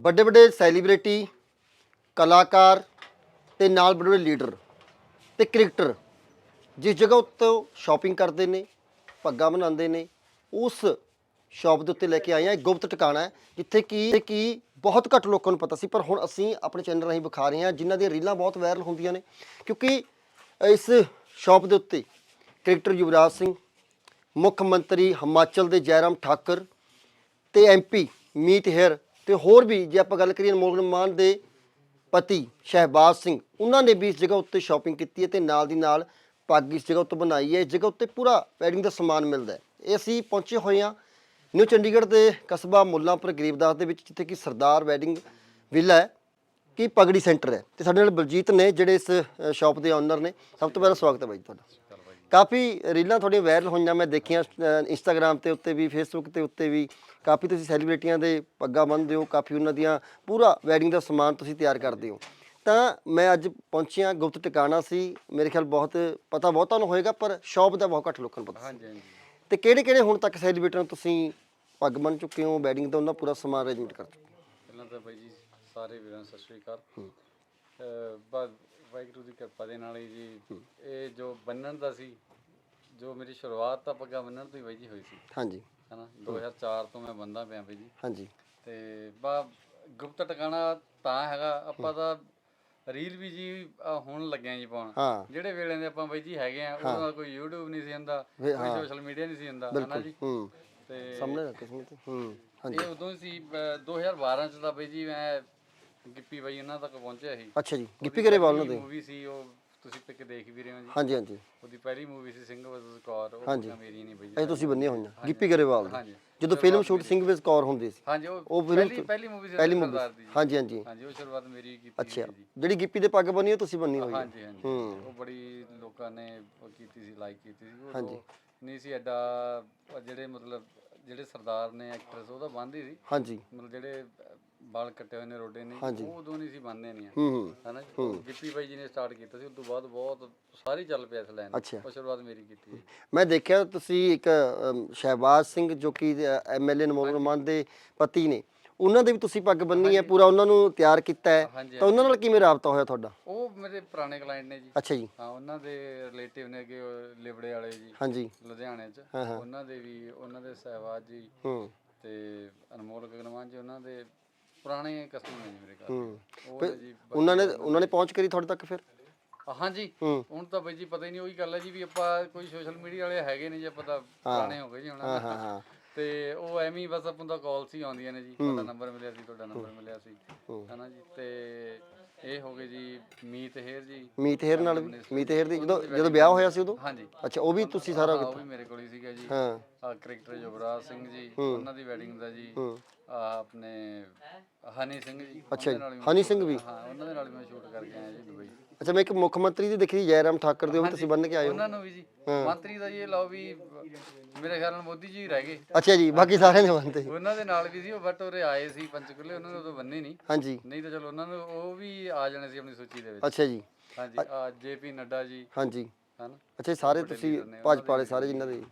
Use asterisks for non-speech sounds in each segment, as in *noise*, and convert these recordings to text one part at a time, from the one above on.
ਵੱਡੇ ਵੱਡੇ ਸੈਲੀਬ੍ਰਿਟੀ ਕਲਾਕਾਰ ਤੇ ਨਾਲ ਵੱਡੇ ਵੱਡੇ ਲੀਡਰ ਤੇ ਕ੍ਰਿਕਟਰ ਜਿਸ ਜਗ੍ਹਾ ਉੱਤੇ ਸ਼ਾਪਿੰਗ ਕਰਦੇ ਨੇ, ਪੱਗਾਂ ਬਣਾਉਂਦੇ ਨੇ, ਉਸ ਸ਼ਾਪ ਦੇ ਉੱਤੇ ਲੈ ਕੇ ਆਏ ਆ ਇੱਕ ਗੁਪਤ ਟਿਕਾਣਾ ਹੈ, ਜਿੱਥੇ ਕਿ ਕਿ ਬਹੁਤ ਘੱਟ ਲੋਕਾਂ ਨੂੰ ਪਤਾ ਸੀ, ਪਰ ਹੁਣ ਅਸੀਂ ਆਪਣੇ ਚੈਨਲ ਰਾਹੀਂ ਵਿਖਾ ਰਹੇ ਹਾਂ, ਜਿਨ੍ਹਾਂ ਦੀਆਂ ਰੀਲਾਂ ਬਹੁਤ ਵਾਇਰਲ ਹੁੰਦੀਆਂ ਨੇ, ਕਿਉਂਕਿ ਇਸ ਸ਼ਾਪ ਦੇ ਉੱਤੇ ਕ੍ਰਿਕਟਰ ਯੁਵਰਾਜ ਸਿੰਘ, ਮੁੱਖ ਮੰਤਰੀ ਹਿਮਾਚਲ ਦੇ ਜੈਰਾਮ ਠਾਕਰ ਤੇ ਐਮਪੀ ਮੀਤ ਹੇਰ ਤੇ ਹੋਰ ਵੀ ਜੇ ਆਪਾਂ ਗੱਲ ਕਰੀਏ ਅਨਮੋਲ ਮਾਨ ਦੇ ਪਤੀ ਸ਼ਹਿਬਾਜ਼ ਸਿੰਘ, ਉਹਨਾਂ ਨੇ ਵੀ ਇਸ ਜਗ੍ਹਾ ਉੱਤੇ ਸ਼ਾਪਿੰਗ ਕੀਤੀ ਹੈ ਤੇ ਨਾਲ ਦੀ ਨਾਲ ਪੱਗ ਇਸ ਜਗ੍ਹਾ ਉੱਤੇ ਬਣਾਈ ਹੈ। ਇਸ ਜਗ੍ਹਾ ਉੱਤੇ ਪੂਰਾ ਵੈਡਿੰਗ ਦਾ ਸਮਾਨ ਮਿਲਦਾ ਹੈ। ਇਹ ਅਸੀਂ ਪਹੁੰਚੇ ਹੋਏ ਹਾਂ ਨਿਊ ਚੰਡੀਗੜ੍ਹ ਦੇ ਕਸਬਾ ਮੁੱਲਾਂਪੁਰ ਗਰੀਬਦਾਸ ਦੇ ਵਿੱਚ, ਜਿੱਥੇ ਕਿ ਸਰਦਾਰ ਵੈਡਿੰਗ ਵਿਲਾ ਹੈ, ਕਿ ਪਗੜੀ ਸੈਂਟਰ ਹੈ। ਤੇ ਸਾਡੇ ਨਾਲ ਬਲਜੀਤ ਨੇ, ਜਿਹੜੇ ਇਸ ਸ਼ਾਪ ਦੇ ਓਨਰ ਨੇ। ਸਭ ਤੋਂ ਪਹਿਲਾਂ ਸਵਾਗਤ ਹੈ ਬਾਈ ਤੁਹਾਡਾ। ਕਾਫੀ ਰੀਲਾਂ ਤੁਹਾਡੀਆਂ ਵਾਇਰਲ ਹੋਈਆਂ ਮੈਂ ਦੇਖੀਆਂ ਇੰਸਟਾਗ੍ਰam ਤੇ ਉੱਤੇ ਵੀ ਫੇਸਬੁੱਕ ਤੇ ਉੱਤੇ ਵੀ। ਕਾਫੀ ਤੁਸੀਂ ਸੈਲੀਬ੍ਰਿਟੀਆਂ ਦੇ ਪੱਗਾਂ ਬੰਨ੍ਹਦੇ ਹੋ ਕਾਫੀ ਉਹਨਾਂ ਦੀਆਂ ਪੂਰਾ ਵੈਡਿੰਗ ਦਾ ਸਮਾਨ ਤੁਸੀਂ ਤਿਆਰ ਕਰਦੇ ਹੋ। ਤਾਂ ਮੈਂ ਅੱਜ ਪਹੁੰਚਿਆ ਗੁਪਤ ਟਿਕਾਣਾ ਸੀ। ਮੇਰੇ ਖਿਆਲ ਬਹੁਤ ਪਤਾ ਬਹੁਤਾਂ ਨੂੰ ਹੋਏਗਾ ਪਰ ਸ਼ੌਪ ਦਾ ਬਹੁਤ ਘੱਟ ਲੋਕਾਂ ਨੂੰ ਪਤਾ ਹਾਂਜੀ ਹਾਂਜੀ। ਤੇ ਕਿਹੜੇ ਕਿਹੜੇ ਹੁਣ ਤੱਕ ਸੈਲੀਬ੍ਰਿਟੀਆਂ ਨੂੰ ਤੁਸੀਂ ਪੱਗ ਬੰਨ ਚੁੱਕੇ ਹੋ ਵੈਡਿੰਗ ਦਾ ਉਹਨਾਂ ਪੂਰਾ ਸਮਾਨ ਅਰੇਂਜਮੈਂਟ ਕਰ ਚੁੱਕੇ ਹੋ? ਪਹਿਲਾਂ ਤਾਂ ਬਾਈ ਜੀ ਸਾਰੇ ਵੀਰਾਂ ਸਤਿ ਸ਼੍ਰੀ ਅਕਾਲ। ਅਹ ਬਾ- ਵਾਹਿਗੁਰੂ ਦੀ ਕਿਰਪਾ ਦੇ ਨਾਲ ਹੀ ਜੀ। ਇਹ ਜੋ ਬੰਨਣ ਦਾ ਸੀ ਜੋ ਮੇਰੀ ਸ਼ੁਰੂਆਤ ਤਾਂ ਪੱਗਾ ਬੰਨਣ ਤੋਂ ਹੀ ਬਾਈ ਜੀ ਹੋਈ ਸੀ। ਹਾਂਜੀ। ਹਨਾ 2004 ਤੋਂ ਮੈਂ ਬੰਦਾ ਪਿਆ ਬਾਈ ਜੀ। ਹਾਂਜੀ। ਤੇ ਬਾ ਗੁਪਤ ਟਿਕਾਣਾ ਤਾਂ ਹੈਗਾ ਆਪਾਂ ਤਾਂ ਰੀਲ ਵੀ ਜੀ ਹੁਣ ਲੱਗਿਆ ਜੀ ਪਾਉਣ। ਜਿਹੜੇ ਵੇਲੇ ਦੇ ਆਪਾਂ ਬਾਈ ਜੀ ਹੈਗੇ ਆ ਉਦੋਂ ਦਾ ਕੋਈ YouTube ਨਹੀਂ ਸੀ ਹੁੰਦਾ ਕੋਈ ਸੋਸ਼ਲ ਮੀਡੀਆ ਨਹੀਂ ਸੀ ਹੁੰਦਾ ਹਨਾ ਜੀ? ਹੂੰ। ਤੇ ਸਾਹਮਣੇ ਰੱਖ ਤੇ। ਹੂੰ। ਹਾਂਜੀ। ਇਹ ਉਦੋਂ ਸੀ ਅਹ 2012 ਚ ਤਾਂ ਬਈ ਜੀ ਮੈਂ ਗਿੱਪੀ ਬਾਈ ਉਹਨਾਂ ਤੱਕ ਪਹੁੰਚਿਆ ਸੀ। ਅੱਛਾ ਜੀ ਗਿੱਪੀ ਗਰੇਵਾਲ ਉਹਨਾਂ ਦੇ। ਮੂਵੀ ਸੀ ਉਹ ਤੁਸੀਂ ਪਿਕ ਦੇਖ ਵੀ ਰਹੇ ਹੋ ਜੀ। ਹਾਂਜੀ ਹਾਂਜੀ। ਉਹਦੀ ਪਹਿਲੀ ਮੂਵੀ ਸੀ ਸਿੰਘ ਵਰਸਸ ਕੌਰ ਉਹ ਹਾਂਜੀ। ਤਾਂ ਮੇਰੀ ਨਹੀਂ ਬਈ ਇਹ ਤੁਸੀਂ ਬੰਨੀਆਂ ਹੋਈਆਂ ਗਿੱਪੀ ਗਰੇਵਾਲ ਦੀ ਹਾਂਜੀ। ਜਦੋਂ film shoot Singh versus Kaur ਹੁੰਦੀ ਸੀ ਹਾਂਜੀ ਉਹ ਉਹ film ਪਹਿਲੀ ਪਹਿਲੀ ਮੂਵੀ ਸੀ ਪਹਿਲੀ ਮੂਵੀ ਸਰਦਾਰ ਦੀ। ਜੀ। ਹਾਂਜੀ ਹਾਂਜੀ। ਹਾਂਜੀ ਉਹ ਸ਼ੁਰੂਆਤ ਮੇਰੀ ਕੀਤੀ ਅੱਛਾ। ਜੀ। ਜਿਹੜੀ ਗਿੱਪੀ ਦੇ ਪੱਗ ਬੰਨੀ ਉਹ ਤੁਸੀਂ ਬੰਨੀ ਹੋਈ ਹੈ ਹਾਂਜੀ। ਹਾਂਜੀ ਉਹ ਬੜੀ ਲੋਕਾਂ ਨੇ ਉਹ ਕੀਤੀ ਸੀ ਲਾਈਕ ਕੀਤੀ ਸੀ। ਉਹ ਹਾਂਜੀ। ਨਹੀਂ ਸੀ ਐਡਾ ਜਿਹੜੇ ਮਤਲਬ ਜਿਹੜੇ ਸਰਦਾਰ ਨੇ ਐਕਟਰਸ ਉਹਦਾ ਬੰਦੀ ਸੀ। ਹਾਂਜੀ। ਮਤਲਬ ਜਿਹੜੇ ਅਹ, ਵਾਲ ਕੱਟੇ ਹੋਏ ਨੇ ਰੋਡੇ ਨੇ ਹਾਂਜੀ। ਉਹ ਉਦੋਂ ਨਹੀਂ ਸੀ ਬੰਨਦੇ ਨਹੀਂ ਹੂੰ ਹੂੰ। ਹਨਾ ਜੀ? ਗਿੱਪੀ ਬਾਈ ਜੀ ਨੇ ਸਟਾਰਟ ਕੀਤਾ ਸੀ ਉਸ ਤੋਂ ਬਾਅਦ ਬਹੁਤ ਸਾਰੀ ਚੱਲ ਪਿਆ ਇਸ ਲਾਈਨ ਅੱਛਾ। ਉਹ ਸ਼ੁਰੂਆਤ ਮੇਰੀ ਕੀਤੀ ਹੈ। ਮੈਂ ਦੇਖਿਆ ਤੁਸੀਂ ਇੱਕ ਅਮ, ਸ਼ਹਿਬਾਜ਼ ਸਿੰਘ ਜੋ ਕਿ ਐਮਐਲਏ ਨਮੋਲ ਰਮਾਨ ਦੇ ਪਤੀ ਨੇ ਉਹਨਾਂ ਦੇ ਵੀ ਤੁਸੀਂ ਪੱਗ ਬੰਨੀ ਹੈ ਪੂਰਾ ਉਹਨਾਂ ਨੂੰ ਤਿਆਰ ਕੀਤਾ ਹੈ। ਹਾਂਜੀ ਤਾਂ ਉਹਨਾਂ ਨਾਲ ਕਿਵੇਂ ਰਾਬਤਾ ਹੋਇਆ ਤੁਹਾਡਾ? ਉਹ ਮੇਰੇ ਪੁਰਾਣੇ ਕਲਾਇੰਟ ਨੇ ਜੀ। ਅੱਛਾ ਜੀ। ਹਾਂ ਉਹਨਾਂ ਦੇ ਰਿਲੇਟਿਵ ਨੇ ਕਿ ਉਹ ਲਿਬੜੇ ਵਾਲੇ ਜੀ ਹਾਂਜੀ। ਲੁਧਿਆਣੇ ਚ। ਹਾਂ, ਹਾਂ। ਉਹਨਾਂ ਦੇ ਵੀ ਉਹਨਾਂ ਦੇ ਸਹਿਬਾਜ ਜੀ ਹੂੰ। ਤੇ ਅਨਮੋਲ ਗਗਨਮਾਨ ਜੀ ਉਹਨਾਂ ਦੇ ਪੁਰਾਣੇ ਕਸਟਮਰ ਨੇ ਜੀ ਮੇਰੇ ਕੋਲ ਹੂੰ। ਉਹ ਨੇ ਜੀ ਉਹਨਾਂ ਨੇ ਉਹਨਾਂ ਨੇ ਪਹੁੰਚ ਕਰੀ ਤੁਹਾਡੇ ਤੱਕ ਫਿਰ? ਹਾਂਜੀ। ਹੂੰ। ਹੁਣ ਤਾਂ ਬਈ ਜੀ ਪਤਾ ਹੀ ਨਹੀਂ ਉਹੀ ਗੱਲ ਹੈ ਜੀ ਵੀ ਆਪਾਂ ਕੋਈ ਸੋਸ਼ਲ ਮੀਡੀਆ ਵਾਲੇ ਹੈਗੇ ਨਹੀਂ ਜੀ ਆਪਾਂ ਤਾਂ ਪੁਰਾਣੇ ਹੋ ਗਏ ਜੀ ਹੁਣ। ਹਾਂ ਤੇ ਉਹ ਐਵੇਂ ਹੀ ਬਸ ਆਪਾਂ ਦਾ ਕਾਲਸ ਹੀ ਆਉਂਦੀਆਂ ਨੇ ਜੀ। ਤੁਹਾਡਾ ਨੰਬਰ ਮਿਲਿਆ ਸੀ ਤੁਹਾਡਾ ਨੰਬਰ ਮਿਲਿਆ ਸੀ। ਹਨਾ ਜੀ ਤੇ ਇਹ ਹੋ ਗਏ ਜੀ ਮੀਤ ਹੇਰ ਜੀ। ਮੀਤ ਹੇਰ ਨਾਲ ਵੀ? ਮੀਤ ਹੇਰ ਦੀ ਜਦੋਂ ਜਦੋਂ ਵਿਆਹ ਹੋਇਆ ਸੀ ਉਦੋਂ? ਹਾਂਜੀ। ਅੱਛਾ ਉਹ ਵੀ ਤੁਸੀਂ ਸਾਰਾ ਹਾਂ, ਉਹ ਵੀ ਮੇਰੇ ਕੋਲ ਹੀ ਸੀਗਾ ਜੀ। ਹਾਂ। ਆ ਕ੍ਰਿਕਟਰ ਯੁਵਰਾਜ ਸਿੰਘ ਜੀ ਉਹਨਾਂ ਦੀ ਵੈਡਿੰਗ ਦਾ ਜੀ। ਹੂੰ। ਆ ਆਪਣੇ ਹਨੀ ਸਿੰਘ ਜੀ ਅੱਛਾ ਨਾਲ ਵੀ ਹਨੀ ਸਿੰਘ ਵੀ? ਹਾਂ ਉਹਨਾਂ ਦੇ ਨਾਲ ਵੀ ਮੈਂ ਸ਼ੂਟ ਕਰਕੇ ਆਇਆ ਜੀ ਦੁਬਈ। ਅੱਛਾ ਮੈਂ ਇੱਕ ਮੁੱਖ ਮੰਤਰੀ ਦੀ ਦੇਖੀ ਜੈਰਾਮ ਠਾਕਰ ਦੇ ਉਹ ਤੁਸੀਂ ਬੰਨ ਕੇ ਆਏ ਹੋ। ਉਹਨਾਂ ਨੂੰ ਵੀ ਜੀ। ਮੰਤਰੀ ਦਾ ਜੀ ਲਓ ਵੀ ਮੇਰੇ ਖਿਆਲ ਨਾਲ ਮੋਦੀ ਜੀ ਰਹਿ ਗਏ। ਅੱਛਾ ਜੀ ਬਾਕੀ ਸਾਰਿਆਂ ਨੇ ਬੰਨਤੇ। ਉਹਨਾਂ ਦੇ ਨਾਲ ਵੀ ਸੀ ਉਹ ਬਟ ਉਰੇ ਆਏ ਸੀ ਪੰਚਕੁਲੇ ਉਹਨਾਂ ਨੂੰ ਤਾਂ ਬੰਨੇ ਨਹੀਂ। ਹਾਂਜੀ। ਨਹੀਂ ਤਾਂ ਚਲੋ ਉਹਨਾਂ ਨੂੰ ਉਹ ਵੀ ਆ ਜਾਣੇ ਸੀ ਆਪਣੀ ਸੂਚੀ ਦੇ ਵਿੱਚ। ਅੱਛਾ ਜੀ। ਹਾਂਜੀ ਆ ਜੇਪੀ ਨੱਡਾ ਜੀ। ਹਾਂਜੀ। ਅੱਛਾ ਸਾਰੇ ਤੁਸੀਂ ਭਾਜਪਾ ਵਾਲੇ ਸਾਰੇ ਜਿਨ੍ਹਾਂ ਦੇ।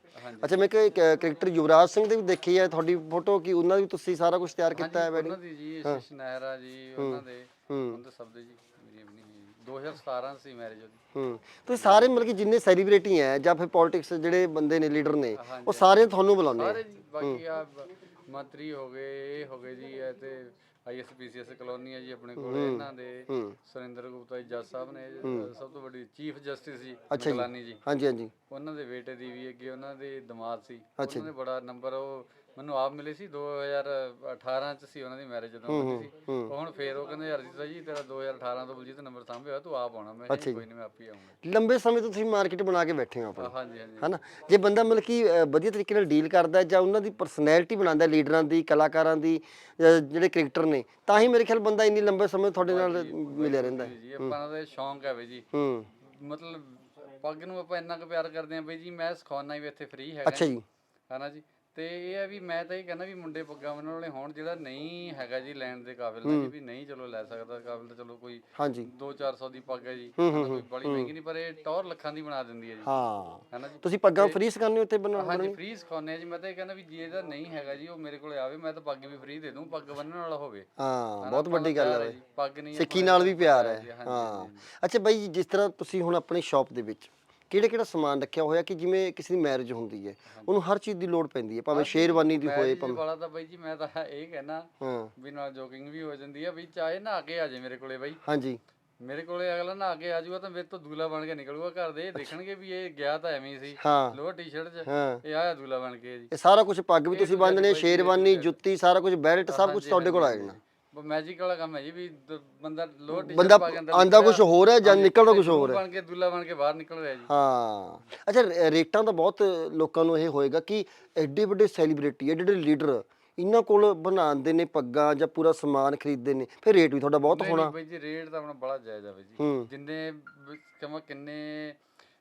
ਅੱਛਾ ਮੈਂ ਕਿ ਕ੍ਰਿਕਟਰ ਯੁਵਰਾਜ ਸਿੰਘ ਦੇ ਵੀ ਦੇਖੀ ਹੈ ਤੁਹਾਡੀ ਫੋਟੋ ਕਿ ਉਹਨਾਂ ਦੀ ਤੁਸੀਂ ਸਾਰਾ ਕੁਝ ਤਿਆਰ ਕੀਤਾ ਹੈ ਉਹਨਾਂ ਦੀ ਜੀ ਸ਼ਿਸ਼ ਨਹਿਰਾ ਜੀ ਉਹਨਾਂ ਦੇ ਹੂੰ। ਉਹਨਾਂ ਦੇ ਸਭ ਦੇ ਜੀ। 2017 ਸੀ ਮੈਰਿਜ ਉਹਦੀ। ਹੂੰ ਤੁਸੀਂ ਸਾਰੇ ਮਤਲਬ ਕਿ ਜਿੰਨੇ ਸੈਲੀਬ੍ਰਿਟੀ ਹੈ ਜਾਂ ਫਿਰ ਪੋਲਿਟਿਕਸ ਜਿਹੜੇ ਬੰਦੇ ਨੇ ਲੀਡਰ ਨੇ। ਉਹ ਸਾਰੇ ਤੁਹਾਨੂੰ ਬੁਲਾਉਂਦੇ ਆ? ਸਾਰੇ ਜੀ ਬਾਕੀ ਆ ਮੰਤਰੀ ਹੋ ਗਏ ਇਹ ਹੋ ਗਏ ਜੀ ਇਹ ਤੇ ਆਈਐਸਪੀਸੀਐਸ ਕਲੋਨੀ ਹੈ ਜੀ ਆਪਣੇ ਕੋਲ ਇਹਨਾਂ ਦੇ ਸੁਰਿੰਦਰ ਗੁਪਤਾ ਜੀ ਜੱਜ ਸਾਹਿਬ ਨੇ ਸਭ ਤੋਂ ਵੱਡੀ ਚੀਫ ਜਸਟਿਸ ਜੀ ਅੱਛਾ ਜੀ। ਕਲਾਨੀ ਜੀ। ਹਾਂਜੀ ਹਾਂਜੀ। ਉਹਨਾਂ ਦੇ ਬੇਟੇ ਦੀ ਵੀ ਅੱਗੇ ਉਹਨਾਂ ਦੇ ਦਮਾਦ ਸੀ। ਉਹਨਾਂ ਨੇ ਬੜਾ ਨੰਬਰ ਉਹ ਮੈਨੂੰ ਆਪ ਮਿਲੇ ਸੀ 2018 ਚ ਸੀ ਉਹਨਾਂ ਦੀ ਮੈਰਿਜ ਜਦੋਂ ਹੋਈ ਸੀ। ਉਹ ਹੁਣ ਫੇਰ ਉਹ ਕਹਿੰਦੇ ਯਾਰ ਜੀ ਜੀ ਤੇਰਾ 2018 ਤੋਂ ਬਲਜੀਤ ਨੰਬਰ ਸਾਂਭਿਆ ਹੋਇਆ, ਤੂੰ ਆਪ ਆਉਣਾ। ਮੈਂ ਕਿਹਾ ਕੋਈ ਨਹੀਂ ਮੈਂ ਆਪ ਹੀ ਆਉਂਗਾ ਲੰਬੇ ਸਮੇਂ ਤੋਂ ਤੁਸੀਂ ਮਾਰਕੀਟ ਬਣਾ ਕੇ ਬੈਠੇ ਹੋ ਆਪਣੀ। ਹਾਂਜੀ ਹਾਂਜੀ। ਹਨਾ? ਜੇ ਬੰਦਾ ਮਤਲਬ ਕਿ ਵਧੀਆ ਤਰੀਕੇ ਨਾਲ ਡੀਲ ਕਰਦਾ ਹੈ ਜਾਂ ਉਹਨਾਂ ਦੀ ਪਰਸਨੈਲਿਟੀ ਬਣਾਉਂਦਾ ਹੈ ਲੀਡਰਾਂ ਦੀ ਕਲਾਕਾਰਾਂ ਦੀ ਜਿਹੜੇ ਕ੍ਰਿਕਟਰ ਨੇ ਤਾਂ ਹੀ ਮੇਰੇ ਖਿਆਲ ਬੰਦਾ ਇੰਨੀ ਲੰਬੇ ਸਮੇਂ ਤੁਹਾਡੇ ਨਾਲ ਮਿਲਿਆ ਰਹਿੰਦਾ ਹੈ। ਜੀ ਆਪਾਂ ਦਾ ਸ਼ੌਂਕ ਹੈ ਬਈ ਜੀ। ਹੂੰ। ਮਤਲਬ ਪੱਗ ਨੂੰ ਆਪਾਂ ਇੰਨਾ ਕੁ ਪਿਆਰ ਕਰਦੇ ਆਂ ਬਈ ਜੀ ਮੈਂ ਸਿਖਾਉਣਾ ਵੀ ਇੱਥੇ ਫ੍ਰੀ ਹੈਗਾ। ਅੱਛਾ ਜੀ। ਹਨਾ ਜੀ? ਤੇ ਇਹ ਹੈ ਵੀ ਮੈਂ ਤਾਂ ਇਹ ਕਹਿੰਦਾ ਵੀ ਮੁੰਡੇ ਪੱਗਾਂ ਬੰਨਣ ਵਾਲੇ ਹੋਣ ਜਿਹੜਾ ਨਹੀਂ ਹੈਗਾ ਜੀ ਲੈਣ ਦੇ ਕਾਬਿਲ ਜੀ ਵੀ ਨਹੀਂ ਚਲੋ ਲੈ ਸਕਦਾ ਕਾਬਿਲ ਤਾਂ ਚਲੋ ਕੋਈ ਹਾਂਜੀ। 2-400 ਦੀ ਪੱਗ ਹੈ ਜੀ ਕੋਈ ਬੜੀ ਮਹਿੰਗੀ ਨਹੀਂ ਪਰ ਇਹ ਟੌਰ ਲੱਖਾਂ ਦੀ ਬਣਾ ਦਿੰਦੀ ਹੈ ਜੀ। ਹਾਂ। ਹੈਨਾ ਜੀ? ਤੁਸੀਂ ਪੱਗਾਂ ਫ੍ਰੀ ਸਿਖਾਉਂਦੇ ਹੋ ਇੱਥੇ ਬਣਾ ਹਾਂਜੀ ਫ੍ਰੀ ਸਿਖਾਉਂਦੇ ਆ ਜੀ। ਮੈਂ ਤਾਂ ਇਹ ਕਹਿੰਦਾ ਵੀ ਜੇ ਇਹਦਾ ਨਹੀਂ ਹੈਗਾ ਜੀ ਉਹ ਮੇਰੇ ਕੋਲੇ ਆਵੇ ਮੈਂ ਤਾਂ ਪੱਗ ਵੀ ਫ੍ਰੀ ਦੇ ਦੂੰ ਪੱਗ ਬੰਨਣ ਵਾਲਾ ਹੋਵੇ। ਹਾਂ ਬਹੁਤ ਵੱਡੀ ਗੱਲ ਹੈ ਪੱਗ ਨਹੀਂ ਸਿੱਖੀ ਨਾਲ ਵੀ ਪਿਆਰ ਹੈ। ਹਾਂ ਅੱਛਾ ਬਾਈ ਜੀ, ਜਿਸ ਤਰ੍ਹਾਂ ਤੁਸੀਂ ਹੁਣ ਆਪਣੀ ਸ਼ਾਪ ਦੇ ਵਿੱਚ ਕਿਹੜਾ ਕਿਹੜਾ ਸਮਾਨ ਰੱਖਿਆ ਹੋਇਆ ਕਿ ਜਿਵੇਂ ਕਿਸੇ ਦੀ ਮੈਰਿਜ ਹੁੰਦੀ ਹੈ? ਉਹਨੂੰ ਹਰ ਚੀਜ਼ ਦੀ ਲੋੜ ਪੈਂਦੀ ਹੈ ਭਾਵੇਂ ਸ਼ੇਰਵਾਨੀ ਦੀ ਹੋਏ ਮੈਰਿਜ ਵਾਲਾ ਤਾਂ ਬਾਈ ਜੀ ਮੈਂ ਤਾਂ ਇਹ ਕਹਿਣਾ ਹਾਂ। ਵੀ ਨਾਲ ਜੋਕਿੰਗ ਵੀ ਹੋ ਜਾਂਦੀ ਆ ਵੀ ਚਾਹੇ ਨਹਾ ਕੇ ਆ ਜੇ ਮੇਰੇ ਕੋਲੇ ਬਾਈ। ਹਾਂਜੀ। ਮੇਰੇ ਕੋਲੇ ਅਗਲਾ ਨਹਾ ਕੇ ਆ ਜਾਊਗਾ ਤਾਂ ਮੇਰੇ ਤੋਂ ਦੂਲਾ ਬਣ ਕੇ ਨਿਕਲੂਗਾ ਘਰ ਦੇ। ਇਹ ਦੇਖਣਗੇ ਵੀ ਇਹ ਗਿਆ ਤਾਂ ਐਵੇਂ ਹੀ ਸੀ। ਹਾਂ। ਲੋਅਰ ਟੀ-ਸ਼ਰਟ 'ਚ। ਹਾਂ। ਇਹ ਆਇਆ ਦੂਲਾ ਬਣ ਕੇ ਜੀ। ਇਹ ਸਾਰਾ ਕੁਝ ਪੱਗ ਵੀ ਤੁਸੀਂ ਬੰਨ੍ਹਣੇ ਸ਼ੇਰਵਾਨੀ ਜੁੱਤੀ ਸਾਰਾ ਕੁਝ ਬੈਲਟ ਸਭ ਕੁਝ ਤੁਹਾਡੇ ਕੋਲ ਆ ਜਾਣਾ। ਮੈਜਿਕ ਵਾਲਾ ਕੰਮ ਹੈ ਜੀ ਵੀ ਦ- ਬੰਦਾ ਲੋਅਰ ਬੰਦਾ ਪਾ ਕੇ ਅੰਦਰ ਆਂਦਾ ਕੁਝ ਹੋਰ ਹੈ ਜਾਂ ਨਿਕਲਦਾ ਕੁਝ ਹੋਰ ਹੈ? ਬਣ ਕੇ ਦੂਲਾ ਬਣ ਕੇ ਬਾਹਰ ਨਿਕਲ ਰਿਹਾ ਜੀ। ਹਾਂ। ਅੱਛਾ ਰੇ- ਰੇਟਾਂ ਦਾ ਬਹੁਤ ਲੋਕਾਂ ਨੂੰ ਇਹ ਹੋਏਗਾ ਕਿ ਐਡੇ ਵੱਡੇ ਸੈਲੀਬ੍ਰਿਟੀ ਐਡੇ ਵੱਡੇ ਲੀਡਰ ਇਹਨਾਂ ਕੋਲ ਬਣਾਉਂਦੇ ਨੇ ਪੱਗਾਂ ਜਾਂ ਪੂਰਾ ਸਮਾਨ ਖਰੀਦਦੇ ਨੇ ਫਿਰ ਰੇਟ ਵੀ ਤੁਹਾਡਾ ਬਹੁਤ ਨਹੀਂ ਹੋਣਾ। ਬਾਈ ਜੀ ਰੇਟ ਤਾਂ ਆਪਣਾ ਬੜਾ ਜਾਇਜ਼ ਆ ਬਾਈ ਜੀ। ਹੂੰ। ਜਿੰਨੇ ਕਮਾ ਕਿੰਨੇ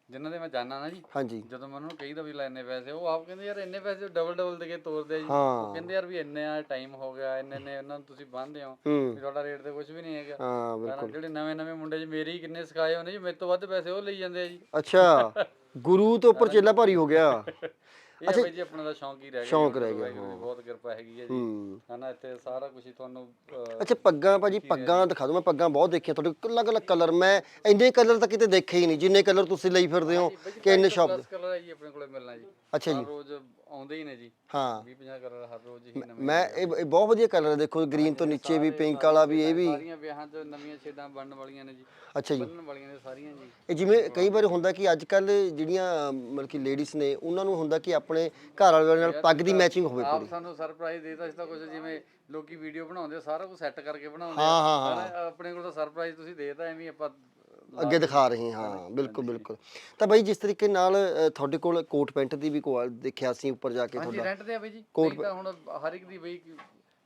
ਜਿਨ੍ਹਾਂ ਦੇ ਮੈਂ ਜਾਣਾ ਨਾ ਜੀ ਹਾਂਜੀ। ਜਦੋਂ ਮੈਂ ਉਹਨਾਂ ਨੂੰ ਕਹੀਦਾ ਵੀ ਲੈ ਇੰਨੇ ਪੈਸੇ ਉਹ ਆਪ ਕਹਿੰਦੇ ਯਾਰ ਇੰਨੇ ਪੈਸੇ ਡਬਲ ਡਬਲ ਦੇ ਕੇ ਤੋਰਦੇ ਜੀ। ਹਾਂ। ਕਹਿੰਦੇ ਯਾਰ ਵੀ ਇੰਨੇ ਆ ਟਾਈਮ ਹੋ ਗਿਆ ਇੰਨੇ ਨੇ ਉਹਨਾਂ ਨੂੰ ਤੁਸੀਂ ਬੰਨਦੇ ਹੋ। ਹੂੰ। ਤੁਹਾਡਾ ਰੇਟ ਤੇ ਕੁਝ ਵੀ ਨਹੀਂ ਹੈਗਾ। ਹਾਂ ਬਿਲਕੁਲ। ਜਿਹੜੇ ਨਵੇਂ ਨਵੇਂ ਮੁੰਡੇ ਜੀ ਮੇਰੇ ਹੀ ਕਿੰਨੇ ਸਿਖਾਏ ਹੋਣੇ ਜੀ ਮੇਰੇ ਤੋਂ ਵੱਧ ਪੈਸੇ ਉਹ ਲਈ ਜਾਂਦੇ ਆ ਜੀ। ਅੱਛਾ। ਗੁਰੂ ਤੋਂ ਉੱਪਰ ਚੇਲਾ ਭਾਰੀ ਹੋ ਗਿਆ। *laughs* ਇਹ ਬਾਈ ਜੀ ਆਪਣਾ ਦਾ ਸ਼ੌਂਕ ਹੀ ਰਹਿ ਗਿਆ ਸ਼ੌਂਕ ਰਹਿ ਗਿਆ, ਵਾਹਿਗੁਰੂ ਦੀ ਬਹੁਤ ਕਿਰਪਾ ਹੈਗੀ ਹੈ ਜੀ। ਹੂੰ। ਹਨਾ ਇੱਥੇ ਸਾਰਾ ਕੁਝ ਤੁਹਾਨੂੰ ਅਹ, ਅੱਛਾ ਪੱਗਾਂ ਭਾਜੀ ਪੱਗਾਂ ਦਿਖਾ ਦਿਓ ਮੈਂ ਪੱਗਾਂ ਬਹੁਤ ਦੇਖੀਆਂ ਤੁਹਾਡੇ ਕੋਲ ਅਲੱਗ ਅਲੱਗ ਕਲਰ ਮੈਂ ਇੰਨੇ ਕਲਰ ਤਾਂ ਕਿਤੇ ਦੇਖੇ ਹੀ ਨਹੀਂ ਜਿੰਨੇ ਕਲਰ ਤੁਸੀਂ ਲਈ ਫਿਰਦੇ ਹੋ ਕਿ ਇੰਨੇ ਪਲੱਸ ਕਲਰ ਹੈ ਜੀ ਆਪਣੇ ਕੋਲੇ ਮਿਲਣਾ ਜੀ। ਅੱਛਾ ਜੀ। ਹਰ ਰੋਜ਼ ਆਉਂਦੇ ਹੀ ਨੇ ਜੀ। ਹਾਂ। 20 50 ਕਲਰ ਹਰ ਰੋਜ਼ ਹੀ ਨਵੇਂ ਮੈਂ ਇਹ ਇਹ ਬਹੁਤ ਵਧੀਆ ਕਲਰ ਦੇਖੋ ਗ੍ਰੀਨ ਤੋਂ ਨੀਚੇ ਵੀ ਪਿੰਕ ਵਾਲਾ ਵੀ ਇਹ ਵੀ ਸਾਰੀਆਂ ਵਿਆਹਾਂ 'ਚ ਨਵੀਆਂ ਛੇਡਾਂ ਬਣਨ ਵਾਲੀਆਂ ਨੇ ਜੀ। ਅੱਛਾ ਜੀ। ਬੰਨਣ ਵਾਲੀਆਂ ਨੇ ਸਾਰੀਆਂ ਜੀ। ਇਹ ਜਿਵੇਂ ਕਈ ਵਾਰ ਹੁੰਦਾ ਕਿ ਅੱਜ ਕੱਲ ਜਿਹੜੀਆਂ ਮਤਲਬ ਕਿ ਲੇਡੀਜ਼ ਨੇ ਉਹਨਾਂ ਨੂੰ ਹੁੰਦਾ ਕਿ ਆਪਣੇ ਘਰ ਵਾਲੇ ਨਾਲ ਪੱਗ ਦੀ ਮੈਚਿੰਗ ਹੋਵੇ ਆਪ ਪੂਰੀ। ਸਾਨੂੰ ਸਰਪ੍ਰਾਈਜ਼ ਦੇਤਾ ਸੀ ਤਾਂ ਕੁਝ ਜਿਵੇਂ ਲੋਕੀ ਵੀਡੀਓ ਬਣਾਉਂਦੇ ਆ, ਸਾਰਾ ਕੁਝ ਸੈੱਟ ਕਰਕੇ ਬਣਾਉਂਦੇ ਹਾਂ, ਹਾਂ, ਆ ਆਪਣੇ ਕੋਲ ਤਾਂ ਸਰਪ੍ਰਾਈਜ਼ ਤੁਸੀਂ ਦੇਤਾ ਐਵੇਂ ਹੀ ਆਪਾਂ ਅੱਗੇ ਦਿਖਾ ਰਹੇ ਹਾਂ ਬਿਲਕੁਲ ਬਿਲਕੁਲ। ਤਾਂ ਬਾਈ ਜਿਸ ਤਰੀਕੇ ਨਾਲ ਅ, ਤੁਹਾਡੇ ਕੋਲ ਕੋਟ ਪੈਂਟ ਦੀ ਵੀ ਕੋਲ ਦੇਖਿਆ ਸੀ ਉੱਪਰ ਜਾ ਕੇ ਹਾਂਜੀ ਤੁਹਾਡਾ? ਰੈਂਟ ਤੇ ਆ ਬਈ ਜੀ। ਨਹੀਂ ਤਾਂ ਹੁਣ ਹਰ ਇੱਕ ਦੀ ਬਈ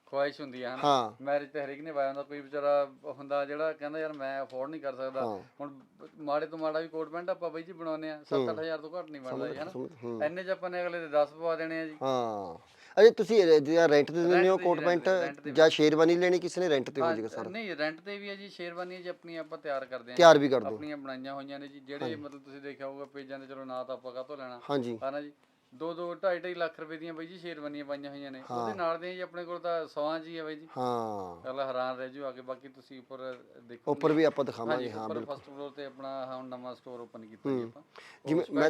ਖੁਆਇਸ਼ ਹੁੰਦੀ ਆ ਹਨਾ। ਹਾਂ। ਮੈਰਿਜ ਤੇ ਹਰ ਇੱਕ ਨੇ ਵਾਇਆ ਹੁੰਦਾ ਕੋਈ ਵਿਚਾਰਾ ਹੁੰਦਾ ਜਿਹੜਾ ਕਹਿੰਦਾ ਯਾਰ ਮੈਂ ਅਫੋਰਡ ਨਹੀਂ ਕਰ ਸਕਦਾ। ਹਾਂ। ਹੁਣ ਮਾੜੇ ਤੋਂ ਮਾੜਾ ਵੀ ਕੋਟ ਪੈਂਟ ਆਪਾਂ ਬਈ ਜੀ ਬਣਾਉਂਦੇ ਆ 7-8000 ਤੋਂ ਘੱਟ ਨਹੀਂ ਬਣਦਾ ਜੀ ਹਨਾ। ਐਨੇ ਚ ਆਪਾਂ ਨੇ ਅਗਲੇ ਦੇ 10 ਪਵਾ ਦੇਣੇ ਆ ਜੀ। ਹਾਂ। ਅਜੇ ਤੁਸੀਂ ਜਿਹੜਾ ਰੈਂਟ ਤੇ ਦਿੰਦੇ ਹੋ ਕੋਟ ਪੈਂਟ ਜਾਂ ਸ਼ੇਰਵਾਨੀ ਲੈਣੀ ਕਿਸੇ ਨੇ? ਰੈਂਟ ਤੇ ਹੋ ਜਾਏਗਾ ਸਾਰਾ। ਨਹੀਂ ਰੈਂਟ ਤੇ ਵੀ ਹੈ ਜੀ ਸ਼ੇਰਵਾਨੀ ਜੀ ਆਪਣੀ ਆਪਾਂ ਤਿਆਰ ਕਰਦੇ ਆ ਤਿਆਰ ਵੀ ਕਰ ਦਿਓ। ਆਪਣੀਆਂ ਬਣਾਈਆਂ ਹੋਈਆਂ ਨੇ ਜੀ ਜਿਹੜੇ ਮਤਲਬ ਤੁਸੀਂ ਦੇਖਿਆ ਹੋਊਗਾ ਪੇਜਾਂ ਤੇ ਚਲੋ ਨਾ ਤਾਂ ਆਪਾਂ ਕਾਹਤੋਂ ਲੈਣਾ। ਹਾਂਜੀ। ਹਨਾ ਜੀ? 2 2 2.5 2.5 ਲੱਖ ਰੁਪਏ ਦੀਆਂ ਬਈ ਜੀ ਸ਼ੇਰਵਾਨੀਆਂ ਪਾਈਆਂ ਹੋਈਆਂ ਨੇ। ਉਹਦੇ ਨਾਲ ਦੀਆਂ ਜੀ ਆਪਣੇ ਕੋਲ ਤਾਂ 100 ਜੀ ਹੈ ਬਈ ਜੀ। ਹਾਂ। ਗੱਲ ਹੈਰਾਨ ਰਹਿ ਜੂ ਅੱਗੇ ਬਾਕੀ ਤੁਸੀਂ ਉੱਪਰ ਦੇਖੋ ਉੱਪਰ ਵੀ ਆਪਾਂ ਦਿਖਾਵਾਂਗੇ ਹਾਂ ਉੱਪਰ ਫਸਟ ਫਲੋਰ ਤੇ ਆਪਣਾ ਹੁਣ ਨਵਾਂ ਸਟੋਰ ਓਪਨ ਕੀਤਾ ਜੀ ਆਪਾਂ। ਜਿਵੇਂ ਮੈਂ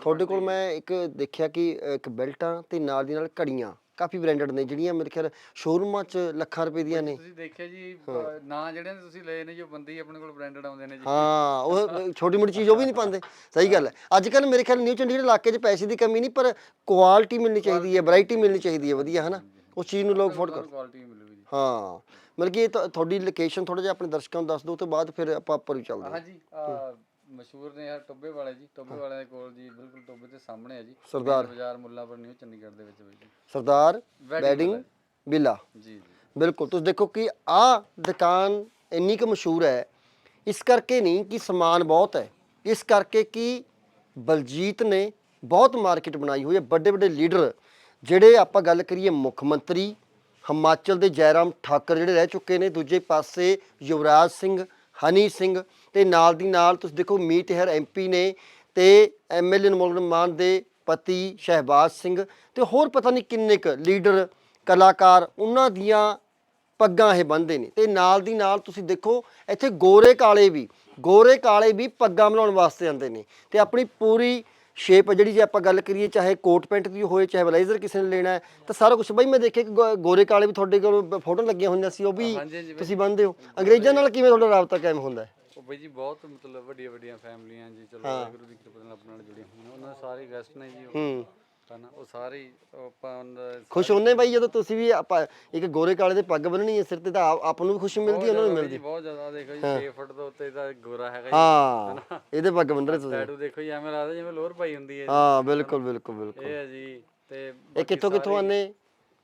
ਤੁਹਾਡੇ ਕੋਲ ਮੈਂ ਇੱਕ ਦੇਖਿਆ ਕਿ ਇੱਕ ਬੈਲਟਾਂ ਤੇ ਨਾਲ ਦੀ ਨਾਲ ਘੜੀਆਂ ਕਾਫੀ ਬ੍ਰਾਂਡਡ ਨੇ ਜਿਹੜੀਆਂ ਮੇਰੇ ਖਿਆਲ ਸ਼ੋਰੂਮਾਂ 'ਚ ਲੱਖਾਂ ਰੁਪਏ ਦੀਆਂ ਨੇ। ਤੁਸੀਂ ਦੇਖਿਆ ਜੀ ਨਾਂ ਜਿਹੜੇ ਨੇ ਤੁਸੀਂ ਲਏ ਨੇ ਜੋ ਬੰਦੇ ਹੀ ਆਪਣੇ ਕੋਲ ਬ੍ਰਾਂਡਡ ਆਉਂਦੇ ਨੇ ਜੀ। ਹਾਂ ਉਹ ਛੋਟੀ ਮੋਟੀ ਚੀਜ਼ ਉਹ ਵੀ ਨਹੀਂ ਪਾਉਂਦੇ। ਸਹੀ ਗੱਲ ਹੈ। ਅੱਜ ਕੱਲ ਮੇਰੇ ਖਿਆਲ ਨਿਊ ਚੰਡੀਗੜ੍ਹ ਇਲਾਕੇ 'ਚ ਪੈਸੇ ਦੀ ਕਮੀ ਨਹੀਂ ਪਰ ਕੁਆਲਿਟੀ ਮਿਲਣੀ ਚਾਹੀਦੀ ਹੈ ਵੈਰਾਈਟੀ ਮਿਲਣੀ ਚਾਹੀਦੀ ਹੈ ਵਧੀਆ ਹਨਾ? ਉਸ ਚੀਜ਼ ਨੂੰ ਲੋਕ ਅਫੋਰਡ ਕਰ ਕੁਆਲਿਟੀ ਮਿਲੂਗੀ ਜੀ। ਹਾਂ ਮਤਲਬ ਕਿ ਇਹ ਤੁਹਾਡੀ ਲੋਕੇਸ਼ਨ ਥੋੜਾ ਜਿਹਾ ਆਪਣੇ ਦਰਸ਼ਕਾਂ ਨੂੰ ਦੱਸ ਦਿਓ ਤੋਂ ਬਾਅਦ ਫਿਰ ਆਪਾਂ ਉੱਪਰ ਵੀ ਚੱਲਦੇ ਹਾਂ। ਹਾਂਜੀ ਆ ਮਸ਼ਹੂਰ ਨੇ ਆ ਟੋਬੇ ਵਾਲੇ ਜੀ ਟੋਬੇ ਵਾਲਿਆਂ ਦੇ ਕੋਲ ਜੀ ਬਿਲਕੁਲ ਟੋਬੇ ਦੇ ਸਾਹਮਣੇ ਹੈ ਜੀ। ਸਰਦਾਰ। ਬਾਜ਼ਾਰ ਮੁੱਲਾਪੁਰ ਨਿਊ ਚੰਡੀਗੜ੍ਹ ਦੇ ਵਿੱਚ ਬਈ ਜੀ। ਸਰਦਾਰ ਵੈਡਿੰਗ ਬਿਲਾ ਜੀ ਜੀ। ਬਿਲਕੁਲ ਤੁਸੀਂ ਦੇਖੋ ਕਿ ਆ ਦੁਕਾਨ ਇੰਨੀ ਕੁ ਮਸ਼ਹੂਰ ਹੈ ਇਸ ਕਰਕੇ ਨਹੀਂ ਕਿ ਸਮਾਨ ਬਹੁਤ ਹੈ। ਇਸ ਕਰਕੇ ਕਿ ਬਲਜੀਤ ਨੇ ਬਹੁਤ ਮਾਰਕੀਟ ਬਣਾਈ ਹੋਈ ਹੈ ਵੱਡੇ ਵੱਡੇ ਲੀਡਰ। ਜਿਹੜੇ ਆਪਾਂ ਗੱਲ ਕਰੀਏ ਮੁੱਖ ਮੰਤਰੀ ਹਿਮਾਚਲ ਦੇ ਜੈਰਾਮ ਠਾਕਰ ਜਿਹੜੇ ਰਹਿ ਚੁੱਕੇ ਨੇ ਦੂਜੇ ਪਾਸੇ ਯੁਵਰਾਜ ਸਿੰਘ ਹਨੀ ਸਿੰਘ ਤੇ ਨਾਲ ਦੀ ਨਾਲ ਤੁਸੀਂ ਦੇਖੋ ਮੀਤ ਹੈਰ ਐਮਪੀ ਨੇ ਤੇ ਐਮਐਲਏ ਨਮੋਲਨ ਮਾਨ ਦੇ ਪਤੀ ਸ਼ਹਿਬਾਜ਼ ਸਿੰਘ ਤੇ ਹੋਰ ਪਤਾ ਨਹੀਂ ਕਿੰਨੇ ਕੁ ਲੀਡਰ ਕਲਾਕਾਰ ਉਹਨਾਂ ਦੀਆਂ ਪੱਗਾਂ ਇਹ ਬੰਨ੍ਹਦੇ ਨੇ। ਤੇ ਨਾਲ ਦੀ ਨਾਲ ਤੁਸੀਂ ਦੇਖੋ ਇੱਥੇ ਗੋਰੇ ਕਾਲੇ ਵੀ ਗੋਰੇ ਕਾਲੇ ਵੀ ਪੱਗਾਂ ਬਣਾਉਣ ਵਾਸਤੇ ਆਉਂਦੇ ਨੇ। ਤੇ ਆਪਣੀ ਪੂਰੀ ਸ਼ੇਪ ਜਿਹੜੀ ਜੇ ਆਪਾਂ ਗੱਲ ਕਰੀਏ ਚਾਹੇ ਕੋਟ ਪੈਂਟ ਦੀ ਹੋਏ ਚਾਹੇ ਬਲੇਜ਼ਰ ਕਿਸੇ ਨੇ ਲੈਣਾ ਹੈ ਤਾਂ ਸਾਰਾ ਕੁਝ ਬਈ ਮੈਂ ਦੇਖਿਆ ਕਿ ਗੋਰੇ ਕਾਲੇ ਵੀ ਤੁਹਾਡੇ ਕੋਲ ਫੋਟੋ ਲੱਗੀਆਂ ਹੋਈਆਂ ਸੀ ਉਹ ਵੀ ਤੁਸੀਂ ਬੰਨਦੇ ਹੋ। ਅੰਗਰੇਜ਼ਾਂ ਨਾਲ ਕਿਵੇਂ ਤੁਹਾਡਾ ਰਾਬਤਾ ਕਾਇਮ ਹੁੰਦਾ ਹੈ? ਉਹ ਬਈ ਜੀ ਬਹੁਤ ਮਤਲਬ ਵੱਡੀਆਂ ਵੱਡੀਆਂ ਫੈਮਲੀਆਂ ਜੀ ਚਲੋ ਵਾਹਿਗੁਰੂ ਦੀ ਕਿਰਪਾ ਨਾਲ ਆਪਣੇ ਨਾਲ ਜੁੜੀਆਂ ਹੋਈਆਂ। ਉਹਨਾਂ ਦੇ ਸਾਰੇ ਗੈਸਟ ਨੇ ਜੀ ਉਹ। ਹੂੰ। ਉਹ ਸਾਰੇ ਹੀ ਆਪਾਂ ਉਹਨਾਂ ਦਾ ਖੁਸ਼ ਹੁੰਨੇ ਬਾਈ ਜਦੋਂ ਤੁਸੀਂ ਵੀ ਆਪਾਂ ਇੱਕ ਗੋਰੇ ਕਾਲੇ ਦੇ ਪੱਗ ਬੰਨਣੀ ਹੈ ਸਿਰ ਤੇ ਤਾਂ ਆਪ- ਆਪ ਨੂੰ ਵੀ ਖੁਸ਼ੀ ਮਿਲਦੀ ਹੈ ਉਹਨਾਂ ਨੂੰ ਵੀ ਮਿਲਦੀ। ਬਹੁਤ ਜ਼ਿਆਦਾ ਦੇਖੋ ਜੀ 6 ਫੁੱਟ ਤੋਂ ਉੱਤੇ ਤਾਂ ਗੋਰਾ ਹੈਗਾ ਜੀ। ਹਾਂ ਇਹਦੇ ਪੱਗ ਬੰਨ ਰਹੇ ਤੁਸੀਂ। ਟੈਟੂ ਦੇਖੋ ਜੀ ਐਵੇਂ ਲੱਗਦਾ ਜਿਵੇਂ ਲੋਅਰ ਪਾਈ ਹੁੰਦੀ ਹੈ ਜੀ। ਹਾਂ ਬਿਲਕੁਲ ਬਿਲਕੁਲ ਬਿਲਕੁਲ। ਇਹ ਹੈ ਜੀ ਤੇ ਇਹ ਕਿੱਥੋਂ ਕਿੱਥੋਂ ਆਨੇ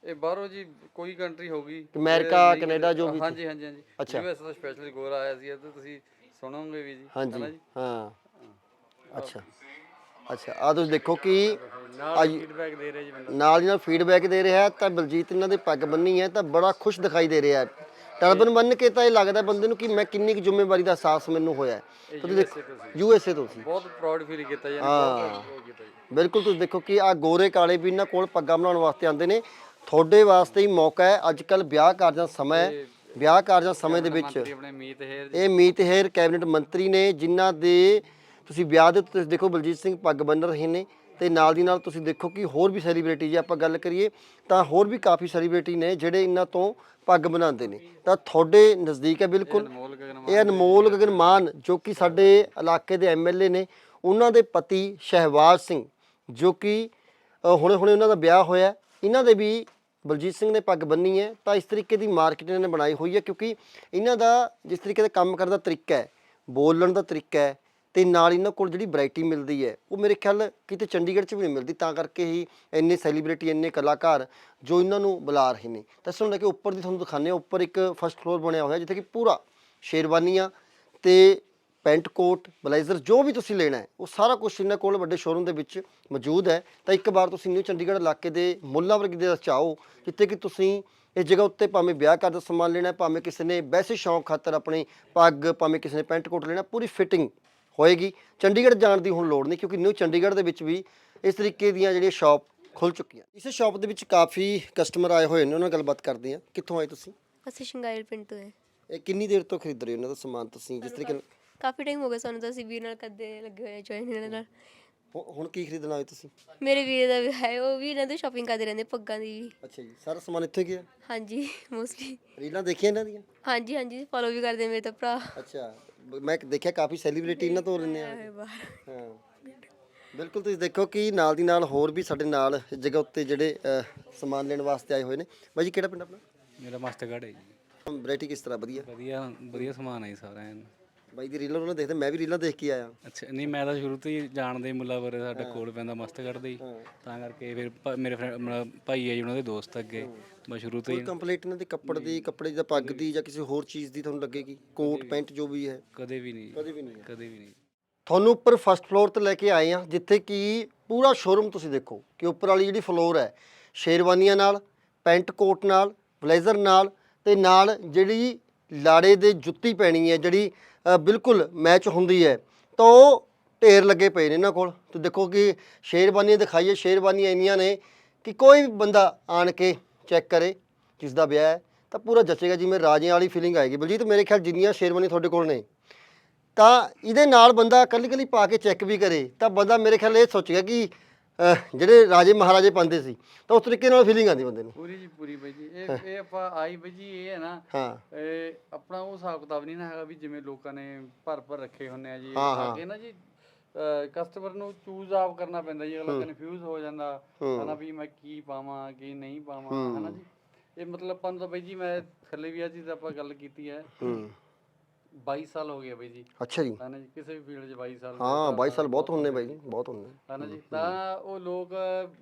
ਇਹ ਬਾਹਰੋਂ ਜੀ ਕੋਈ ਕੰਟਰੀ ਹੋਗੀ ਅਮਰੀਕਾ, ਕੈਨੇਡਾ, ਜੋ ਵੀ ਹਾਂਜੀ ਹਾਂਜੀ ਹਾਂਜੀ ਯੂਐਸ ਦਾ ਸਪੈਸ਼ਲੀ ਗੋਰਾ ਆਇਆ ਸੀ ਤੇ ਤੁਸੀਂ ਸੁਣੋਗੇ ਵੀ ਜੀ ਹਾਂਜੀ ਹਾਂ। ਅੱਛਾ। ਅੱਛਾ ਆ ਤੁਸੀਂ ਦੇਖੋ ਕਿ ਨਾਲ ਫੀਡਬੈਕ ਦੇ ਰਹੇ ਜੀ ਬੰਦਾ। ਨਾਲ ਦੀ ਨਾਲ ਫੀਡਬੈਕ ਦੇ ਰਿਹਾ ਹੈ ਤਾਂ ਬਲਜੀਤ ਇਹਨਾਂ ਦੇ ਪੱਗ ਬੰਨੀ ਹੈ ਤਾਂ ਬੜਾ ਖੁਸ਼ ਦਿਖਾਈ ਦੇ ਰਿਹਾ। ਹੈ ਟਰਬਨ ਬੰਨ ਕੇ ਤਾਂ ਇਹ ਲੱਗਦਾ ਬੰਦੇ ਨੂੰ ਕਿ ਮੈਂ ਕਿੰਨੀ ਕੁ ਜ਼ਿੰਮੇਵਾਰੀ ਦਾ ਅਹਿਸਾਸ ਮੈਨੂੰ ਹੋਇਆ ਹੈ। ਤੁਸੀਂ ਦੇਖੋ ਯੂ ਐਸ ਏ ਤੋਂ ਸੀ। ਬਹੁਤ ਪ੍ਰਾਊਡ ਫੀਲ ਕੀਤਾ ਜੀ ਕੀਤਾ ਜੀ। ਬਿਲਕੁਲ ਤੁਸੀਂ ਦੇਖੋ ਕਿ ਆ ਗੋਰੇ ਕਾਲੇ ਵੀ ਇਹਨਾਂ ਕੋਲ ਪੱਗਾਂ ਬਣਾਉਣ ਵਾਸਤੇ ਆਉਂਦੇ ਨੇ। ਤੁਹਾਡੇ ਵਾਸਤੇ ਹੀ ਮੌਕਾ ਹੈ। ਅੱਜ ਕੱਲ ਵਿਆਹ ਕਾਰਜਾਂ ਸਮਾਂ ਹੈ। ਵਿਆਹ ਕਾਰਜਾਂ ਸਮੇਂ ਦੇ ਵਿੱਚ। ਮੰਤਰੀ ਆਪਣੇ ਮੀਤ ਹੇਰ ਇਹ ਮੀਤ ਹੇਰ ਕੈਬਨਿਟ ਮੰਤਰੀ ਨੇ ਜਿਨ੍ਹਾਂ ਦੇ ਤੁਸੀਂ ਵਿਆਹ ਦੇ ਉੱਤੇ ਤੁਸੀਂ ਦੇਖੋ ਬਲਜੀਤ ਸਿੰਘ ਪੱਗ ਬੰਨ ਰਹੇ ਨੇ ਤੇ ਨਾਲ ਦੀ ਨਾਲ ਤੁਸੀਂ ਦੇਖੋ ਕਿ ਹੋਰ ਵੀ ਸੈਲੀਬ੍ਰਿਟੀ ਜੇ ਆਪਾਂ ਗੱਲ ਕਰੀਏ ਤਾਂ ਹੋਰ ਵੀ ਕਾਫੀ ਸੈਲੀਬ੍ਰਿਟੀ ਨੇ ਜਿਹੜੇ ਇਹਨਾਂ ਤੋਂ ਪੱਗ ਬਣਾਉਂਦੇ ਨੇ। ਤਾਂ ਤੁਹਾਡੇ ਨਜ਼ਦੀਕ ਹੈ ਬਿਲਕੁਲ। ਇਹ ਅਨਮੋਲ ਗਗਨ ਮਾਨ ਜੋ। ਕਿ ਸਾਡੇ ਇਲਾਕੇ ਦੇ ਐਮਐਲਏ ਨੇ ਉਹਨਾਂ ਦੇ ਪਤੀ ਸ਼ਹਿਬਾਜ਼ ਸਿੰਘ ਜੋ ਕਿ ਹੁਣੇ ਹੁਣੇ ਉਹਨਾਂ ਦਾ ਵਿਆਹ ਹੋਇਆ। ਇਹਨਾਂ ਦੇ ਵੀ ਬਲਜੀਤ ਸਿੰਘ ਨੇ ਪੱਗ ਬੰਨੀ ਹੈ, ਤਾਂ ਇਸ ਤਰੀਕੇ ਦੀ ਮਾਰਕੀਟ ਇਹਨਾਂ ਨੇ ਬਣਾਈ ਹੋਈ ਹੈ ਕਿਉਂਕਿ ਇਹਨਾਂ ਦਾ ਜਿਸ ਤਰੀਕੇ ਦਾ ਕੰਮ ਕਰਨ ਦਾ ਤਰੀਕਾ ਹੈ, ਬੋਲਣ ਦਾ ਤਰੀਕਾ ਹੈ ਤੇ ਨਾਲ ਇਹਨਾਂ ਕੋਲ ਜਿਹੜੀ ਵੈਰਾਈਟੀ ਮਿਲਦੀ ਹੈ, ਉਹ ਮੇਰੇ ਖਿਆਲ ਕਿਤੇ ਚੰਡੀਗੜ੍ਹ 'ਚ ਵੀ ਨਹੀਂ ਮਿਲਦੀ, ਤਾਂ ਕਰਕੇ ਹੀ ਇੰਨੇ ਸੈਲੀਬ੍ਰਿਟੀ ਇੰਨੇ ਕਲਾਕਾਰ ਜੋ ਇਹਨਾਂ ਨੂੰ ਬੁਲਾ ਰਹੇ ਨੇ। ਤਾਂ ਇਸ ਨੂੰ ਲੈ ਕੇ ਉੱਪਰ ਦੀ ਤੁਹਾਨੂੰ ਦਿਖਾਉਂਦੇ ਹਾਂ, ਉੱਪਰ ਇੱਕ ਫਸਟ ਫਲੋਰ ਬਣਿਆ ਹੋਇਆ, ਜਿੱਥੇ ਕਿ ਪੂਰਾ ਸ਼ੇਰਵਾਨੀਆਂ ਤੇ ਪੈਂਟ ਕੋਟ ਬਲੇਜ਼ਰ ਜੋ ਵੀ ਤੁਸੀਂ ਲੈਣਾ ਹੈ ਉਹ ਸਾਰਾ ਕੁਝ ਇਹਨਾਂ ਕੋਲ ਵੱਡੇ ਸ਼ੋਰੂਮ ਦੇ ਵਿੱਚ ਮੌਜੂਦ ਹੈ। ਤਾਂ ਇੱਕ ਵਾਰ ਤੁਸੀਂ ਨਿਊ ਚੰਡੀਗੜ੍ਹ ਇਲਾਕੇ ਦੇ ਮੁੱਲਾ ਵਰਗ ਦੇ ਆਓ ਜਿੱਥੇ ਕਿ ਤੁਸੀਂ ਇਸ ਜਗ੍ਹਾ ਉੱਤੇ ਭਾਵੇਂ ਵਿਆਹ ਕਰਦਾ ਸਮਾਨ ਲੈਣਾ ਹੈ, ਭਾਵੇਂ ਕਿਸੇ ਨੇ ਵੈਸੇ ਸ਼ੌਂਕ ਖਾਤਰ ਆਪਣੀ ਪੱਗ ਭਾਵੇਂ ਕਿਸੇ ਨੇ ਪੈਂਟ ਕੋਟ ਲੈਣਾ ਪੂਰੀ ਫਿਟਿੰਗ ਹੋਏਗੀ। ਚੰਡੀਗੜ੍ਹ ਜਾਣ ਦੀ ਹੁਣ ਲੋੜ ਨਹੀਂ ਕਿਉਂਕਿ ਨਿਊ ਚੰਡੀਗੜ੍ਹ ਦੇ ਵਿੱਚ ਵੀ ਇਸ ਤਰੀਕੇ ਦੀਆਂ ਜਿਹੜੀਆਂ ਸ਼ਾਪ ਖੁੱਲ ਚੁੱਕੀਆਂ। ਇਸ ਸ਼ਾਪ ਦੇ ਵਿੱਚ ਕਾਫੀ ਕਸਟਮਰ ਆਏ ਹੋਏ ਨੇ ਉਹਨਾਂ ਨਾਲ ਗੱਲਬਾਤ ਕਰਦੇ ਹਾਂ। ਕਿੱਥੋਂ ਆਏ ਤੁਸੀਂ? ਅਸੀਂ ਸ਼ਿੰਗਾਇਲ ਪਿੰਡ ਤੋਂ ਹੈ ਇਹ ਕਿੰਨੀ ਦੇਰ ਤੋਂ ਖਰੀਦ ਰਹੇ ਹੋ ਇਹਨਾਂ ਦਾ ਸਮਾਨ ਤੁਸੀਂ? ਜਿਸ ਤਰੀਕੇ ਨਾਲ ਕਾਫੀ ਟਾਈਮ ਹੋ ਗਿਆ ਸਾਨੂੰ ਤਾਂ ਅਸੀਂ ਵੀਰ ਨਾਲ ਕਦੇ ਲੱਗੇ ਹੋਏ ਜੁਆਇਨ ਇਹਨਾਂ ਨਾਲ। ਹੁ- ਹੁਣ ਕੀ ਖਰੀਦਣਾ ਆਏ ਤੁਸੀਂ? ਮੇਰੇ ਵੀਰ ਦਾ ਵੀ ਹੈ ਉਹ ਵੀ ਇਹਨਾਂ ਤੋਂ ਸ਼ਾਪਿੰਗ ਕਰਦੇ ਰਹਿੰਦੇ ਪੱਗਾਂ ਦੀ ਵੀ। ਅੱਛਾ ਜੀ ਸਾਰਾ ਸਮਾਨ ਇੱਥੇ ਗਿਆ? ਹਾਂਜੀ ਮੋਸਟਲੀ ਰੀਲਾਂ ਦੇਖੀਆਂ ਇਹਨਾਂ ਦੀਆਂ? ਹਾਂਜੀ ਹਾਂਜੀ ਫੋਲੋ ਵੀ ਕਰਦੇ ਮੇਰੇ ਤਾਂ ਭਰਾ। ਅੱਛਾ ਬ- ਮੈਂ ਦੇਖਿਆ ਕਾਫੀ ਸੈਲੀਬ੍ਰਿਟੀ ਇਹਨਾਂ ਤੋਂ ਰਹਿੰਦੇ ਆ। ਹੈ ਬਾਹਰ ਹਾਂ। ਬਿਲਕੁਲ ਤੁਸੀਂ ਦੇਖੋ ਕਿ ਨਾਲ ਦੀ ਨਾਲ ਹੋਰ ਵੀ ਸਾਡੇ ਨਾਲ ਇਸ ਜਗ੍ਹਾ ਉੱਤੇ ਜਿਹੜੇ ਸਮਾਨ ਲੈਣ ਵਾਸਤੇ ਆਏ ਹੋਏ ਨੇ। ਬਾਈ ਜੀ ਕਿਹੜਾ ਪਿੰਡ ਆਪਣਾ? ਮੇਰਾ ਮਸਤਗੜ ਹੈ ਜੀ। ਵੈਰਾਈਟੀ ਕਿਸ ਤਰ੍ਹਾਂ? ਵਧੀਆ? ਵਧੀਆ ਵਧੀਆ ਸਮਾਨ ਹੈ ਜੀ ਸਾਰਾ ਐਨ ਬਾਈ ਦੀ ਰੀਲਾਂ ਉਹਨਾਂ ਦੇਖਦੇ ਮੈਂ ਵੀ ਰੀਲਾਂ ਦੇਖ ਕੇ ਆਇਆ। ਅੱਛਾ ਨਹੀਂ ਮੈਂ ਤਾਂ ਸ਼ੁਰੂ ਤੋਂ ਹੀ ਜਾਣਦੇ ਮੁੱਲਾਪੁਰ ਸਾਡਾ ਕੋਲ ਪੈਂਦਾ ਮਸਤਗੜ ਦੇ। ਹੀ। ਤਾਂ ਕਰਕੇ ਫਿਰ ਭ- ਮੇਰੇ ਮੇਰਾ ਭਾਈ ਹੈ ਜੀ ਉਹਨਾਂ ਦੇ ਦੋਸਤ ਅੱਗੇ। ਮੈਂ ਸ਼ੁਰੂ ਤੋਂ ਹੀ ਕੰਪਲੀਟ ਇਹਨਾਂ ਦੇ ਕੱਪੜ ਦੀ ਕੱਪੜੇ ਦੀ ਪੱਗ ਦੀ ਜਾਂ ਕਿਸੇ ਹੋਰ ਚੀਜ਼ ਦੀ ਤੁਹਾਨੂੰ ਲੱਗੇਗੀ ਕੋਟ ਪੈਂਟ ਜੋ ਵੀ ਹੈ। ਕਦੇ ਵੀ ਨਹੀਂ। ਕਦੇ ਵੀ ਨਹੀਂ ਕਦੇ ਵੀ ਨਹੀਂ। ਤੁਹਾਨੂੰ ਉੱਪਰ ਫਸਟ ਫਲੋਰ ਤੇ ਲੈ ਕੇ ਆਏ ਆ ਜਿੱਥੇ ਕਿ ਪੂਰਾ ਸ਼ੋਰੂਮ ਤੁਸੀਂ ਦੇਖੋ ਕਿ ਉੱਪਰ ਵਾਲੀ ਜਿਹੜੀ ਫਲੋਰ ਹੈ ਸ਼ੇਰਵਾਨੀਆਂ ਨਾਲ ਪੈਂਟ ਕੋਟ ਨਾਲ ਬਲੇਜ਼ਰ ਨਾਲ ਤੇ ਨਾਲ ਜਿਹੜੀ ਲਾੜੇ ਦੇ ਜੁੱਤੀ ਪੈਣੀ ਹੈ ਜਿਹੜੀ ਬਿਲਕੁਲ ਮੈਚ ਹੁੰਦੀ ਹੈ। ਤਾਂ ਉਹ ਢੇਰ ਲੱਗੇ ਪਏ ਨੇ ਇਹਨਾਂ ਕੋਲ। ਤੁਸੀਂ ਦੇਖੋ ਕਿ ਸ਼ੇਰਬਾਨੀਆਂ ਦਿਖਾਈਏ ਸ਼ੇਰਬਾਨੀਆਂ ਇੰਨੀਆਂ ਨੇ ਕਿ ਕੋਈ ਵੀ ਬੰਦਾ ਆਣ ਕੇ ਚੈੱਕ ਕਰੇ ਜਿਸ ਦਾ ਵਿਆਹ ਹੈ, ਤਾਂ ਪੂਰਾ ਜੱਚੇਗਾ ਜਿਵੇਂ ਰਾਜਿਆਂ ਵਾਲੀ ਫੀਲਿੰਗ ਆਏਗੀ। ਬਲਜੀਤ, ਮੇਰੇ ਖਿਆਲ ਜਿੰਨੀਆਂ ਸ਼ੇਰਵਾਨੀ ਤੁਹਾਡੇ ਕੋਲ ਨੇ, ਤਾਂ ਇਹਦੇ ਨਾਲ ਬੰਦਾ ਕੱਲੀ ਕੱਲੀ ਪਾ ਕੇ ਚੈੱਕ ਵੀ ਕਰੇ, ਤਾਂ ਬੰਦਾ ਮੇਰੇ ਖਿਆਲ ਇਹ ਸੋਚੇਗਾ ਕਿ ਅਹ, ਜਿਹੜੇ ਰਾਜੇ ਮਹਾਰਾਜੇ ਪਾਉਂਦੇ ਸੀ ਤਾਂ ਉਸ ਤਰੀਕੇ ਨਾਲ ਫੀਲਿੰਗ ਆਉਂਦੀ ਬੰਦੇ ਨੂੰ। ਪੂਰੀ ਜੀ ਪੂਰੀ ਬਾਈ ਜੀ। ਇਹ ਇਹ ਆਪਾਂ ਆਈ ਬਾਈ ਜੀ ਇਹ ਹੈ ਨਾ ਹਾਂ। ਇਹ ਆਪਣਾ ਉਹ ਹਿਸਾਬ ਕਿਤਾਬ ਨਹੀਂ ਨਾ ਹੈਗਾ ਵੀ ਜਿਵੇਂ ਲੋਕਾਂ ਨੇ ਭਰ ਭਰ ਰੱਖੇ ਹੁੰਨੇ ਆ ਜੀ ਹਾਂ, ਹਾਂ। ਆ ਕੇ ਨਾ ਜੀ ਕਸਟਮਰ ਨੂੰ ਚੂਜ਼ ਆਪ ਕਰਨਾ ਪੈਂਦਾ ਜੀ ਅਗਲਾ ਕਨਫਿਊਜ਼ ਹੋ ਜਾਂਦਾ ਹਨਾ ਵੀ ਮੈਂ ਕੀ ਪਾਵਾਂ ਕੀ ਨਹੀਂ ਪਾਵਾਂ ਹਨਾ ਜੀ। ਇਹ ਮਤਲਬ ਆਪਾਂ ਨੂੰ ਤਾਂ ਬਾਈ ਜੀ ਮੈਂ ਥੱਲੇ ਵੀ ਆ ਚੀਜ਼ ਆਪਾਂ ਗੱਲ ਕੀਤੀ ਹੈ। ਹੂੰ। 22 ਸਾਲ ਹੋ ਗਏ ਬਾਈ ਜੀ। ਅੱਛਾ ਜੀ। ਹਨਾ ਜੀ ਕਿਸੇ ਵੀ ਫੀਲਡ 'ਚ 22 ਸਾਲ ਹਾਂ 22 ਸਾਲ ਬਹੁਤ ਹੁੰਦੇ ਬਾਈ ਜੀ ਬਹੁਤ ਹੁੰਦੇ। ਹਨਾ ਜੀ ਤਾਂ ਉਹ ਲੋਕ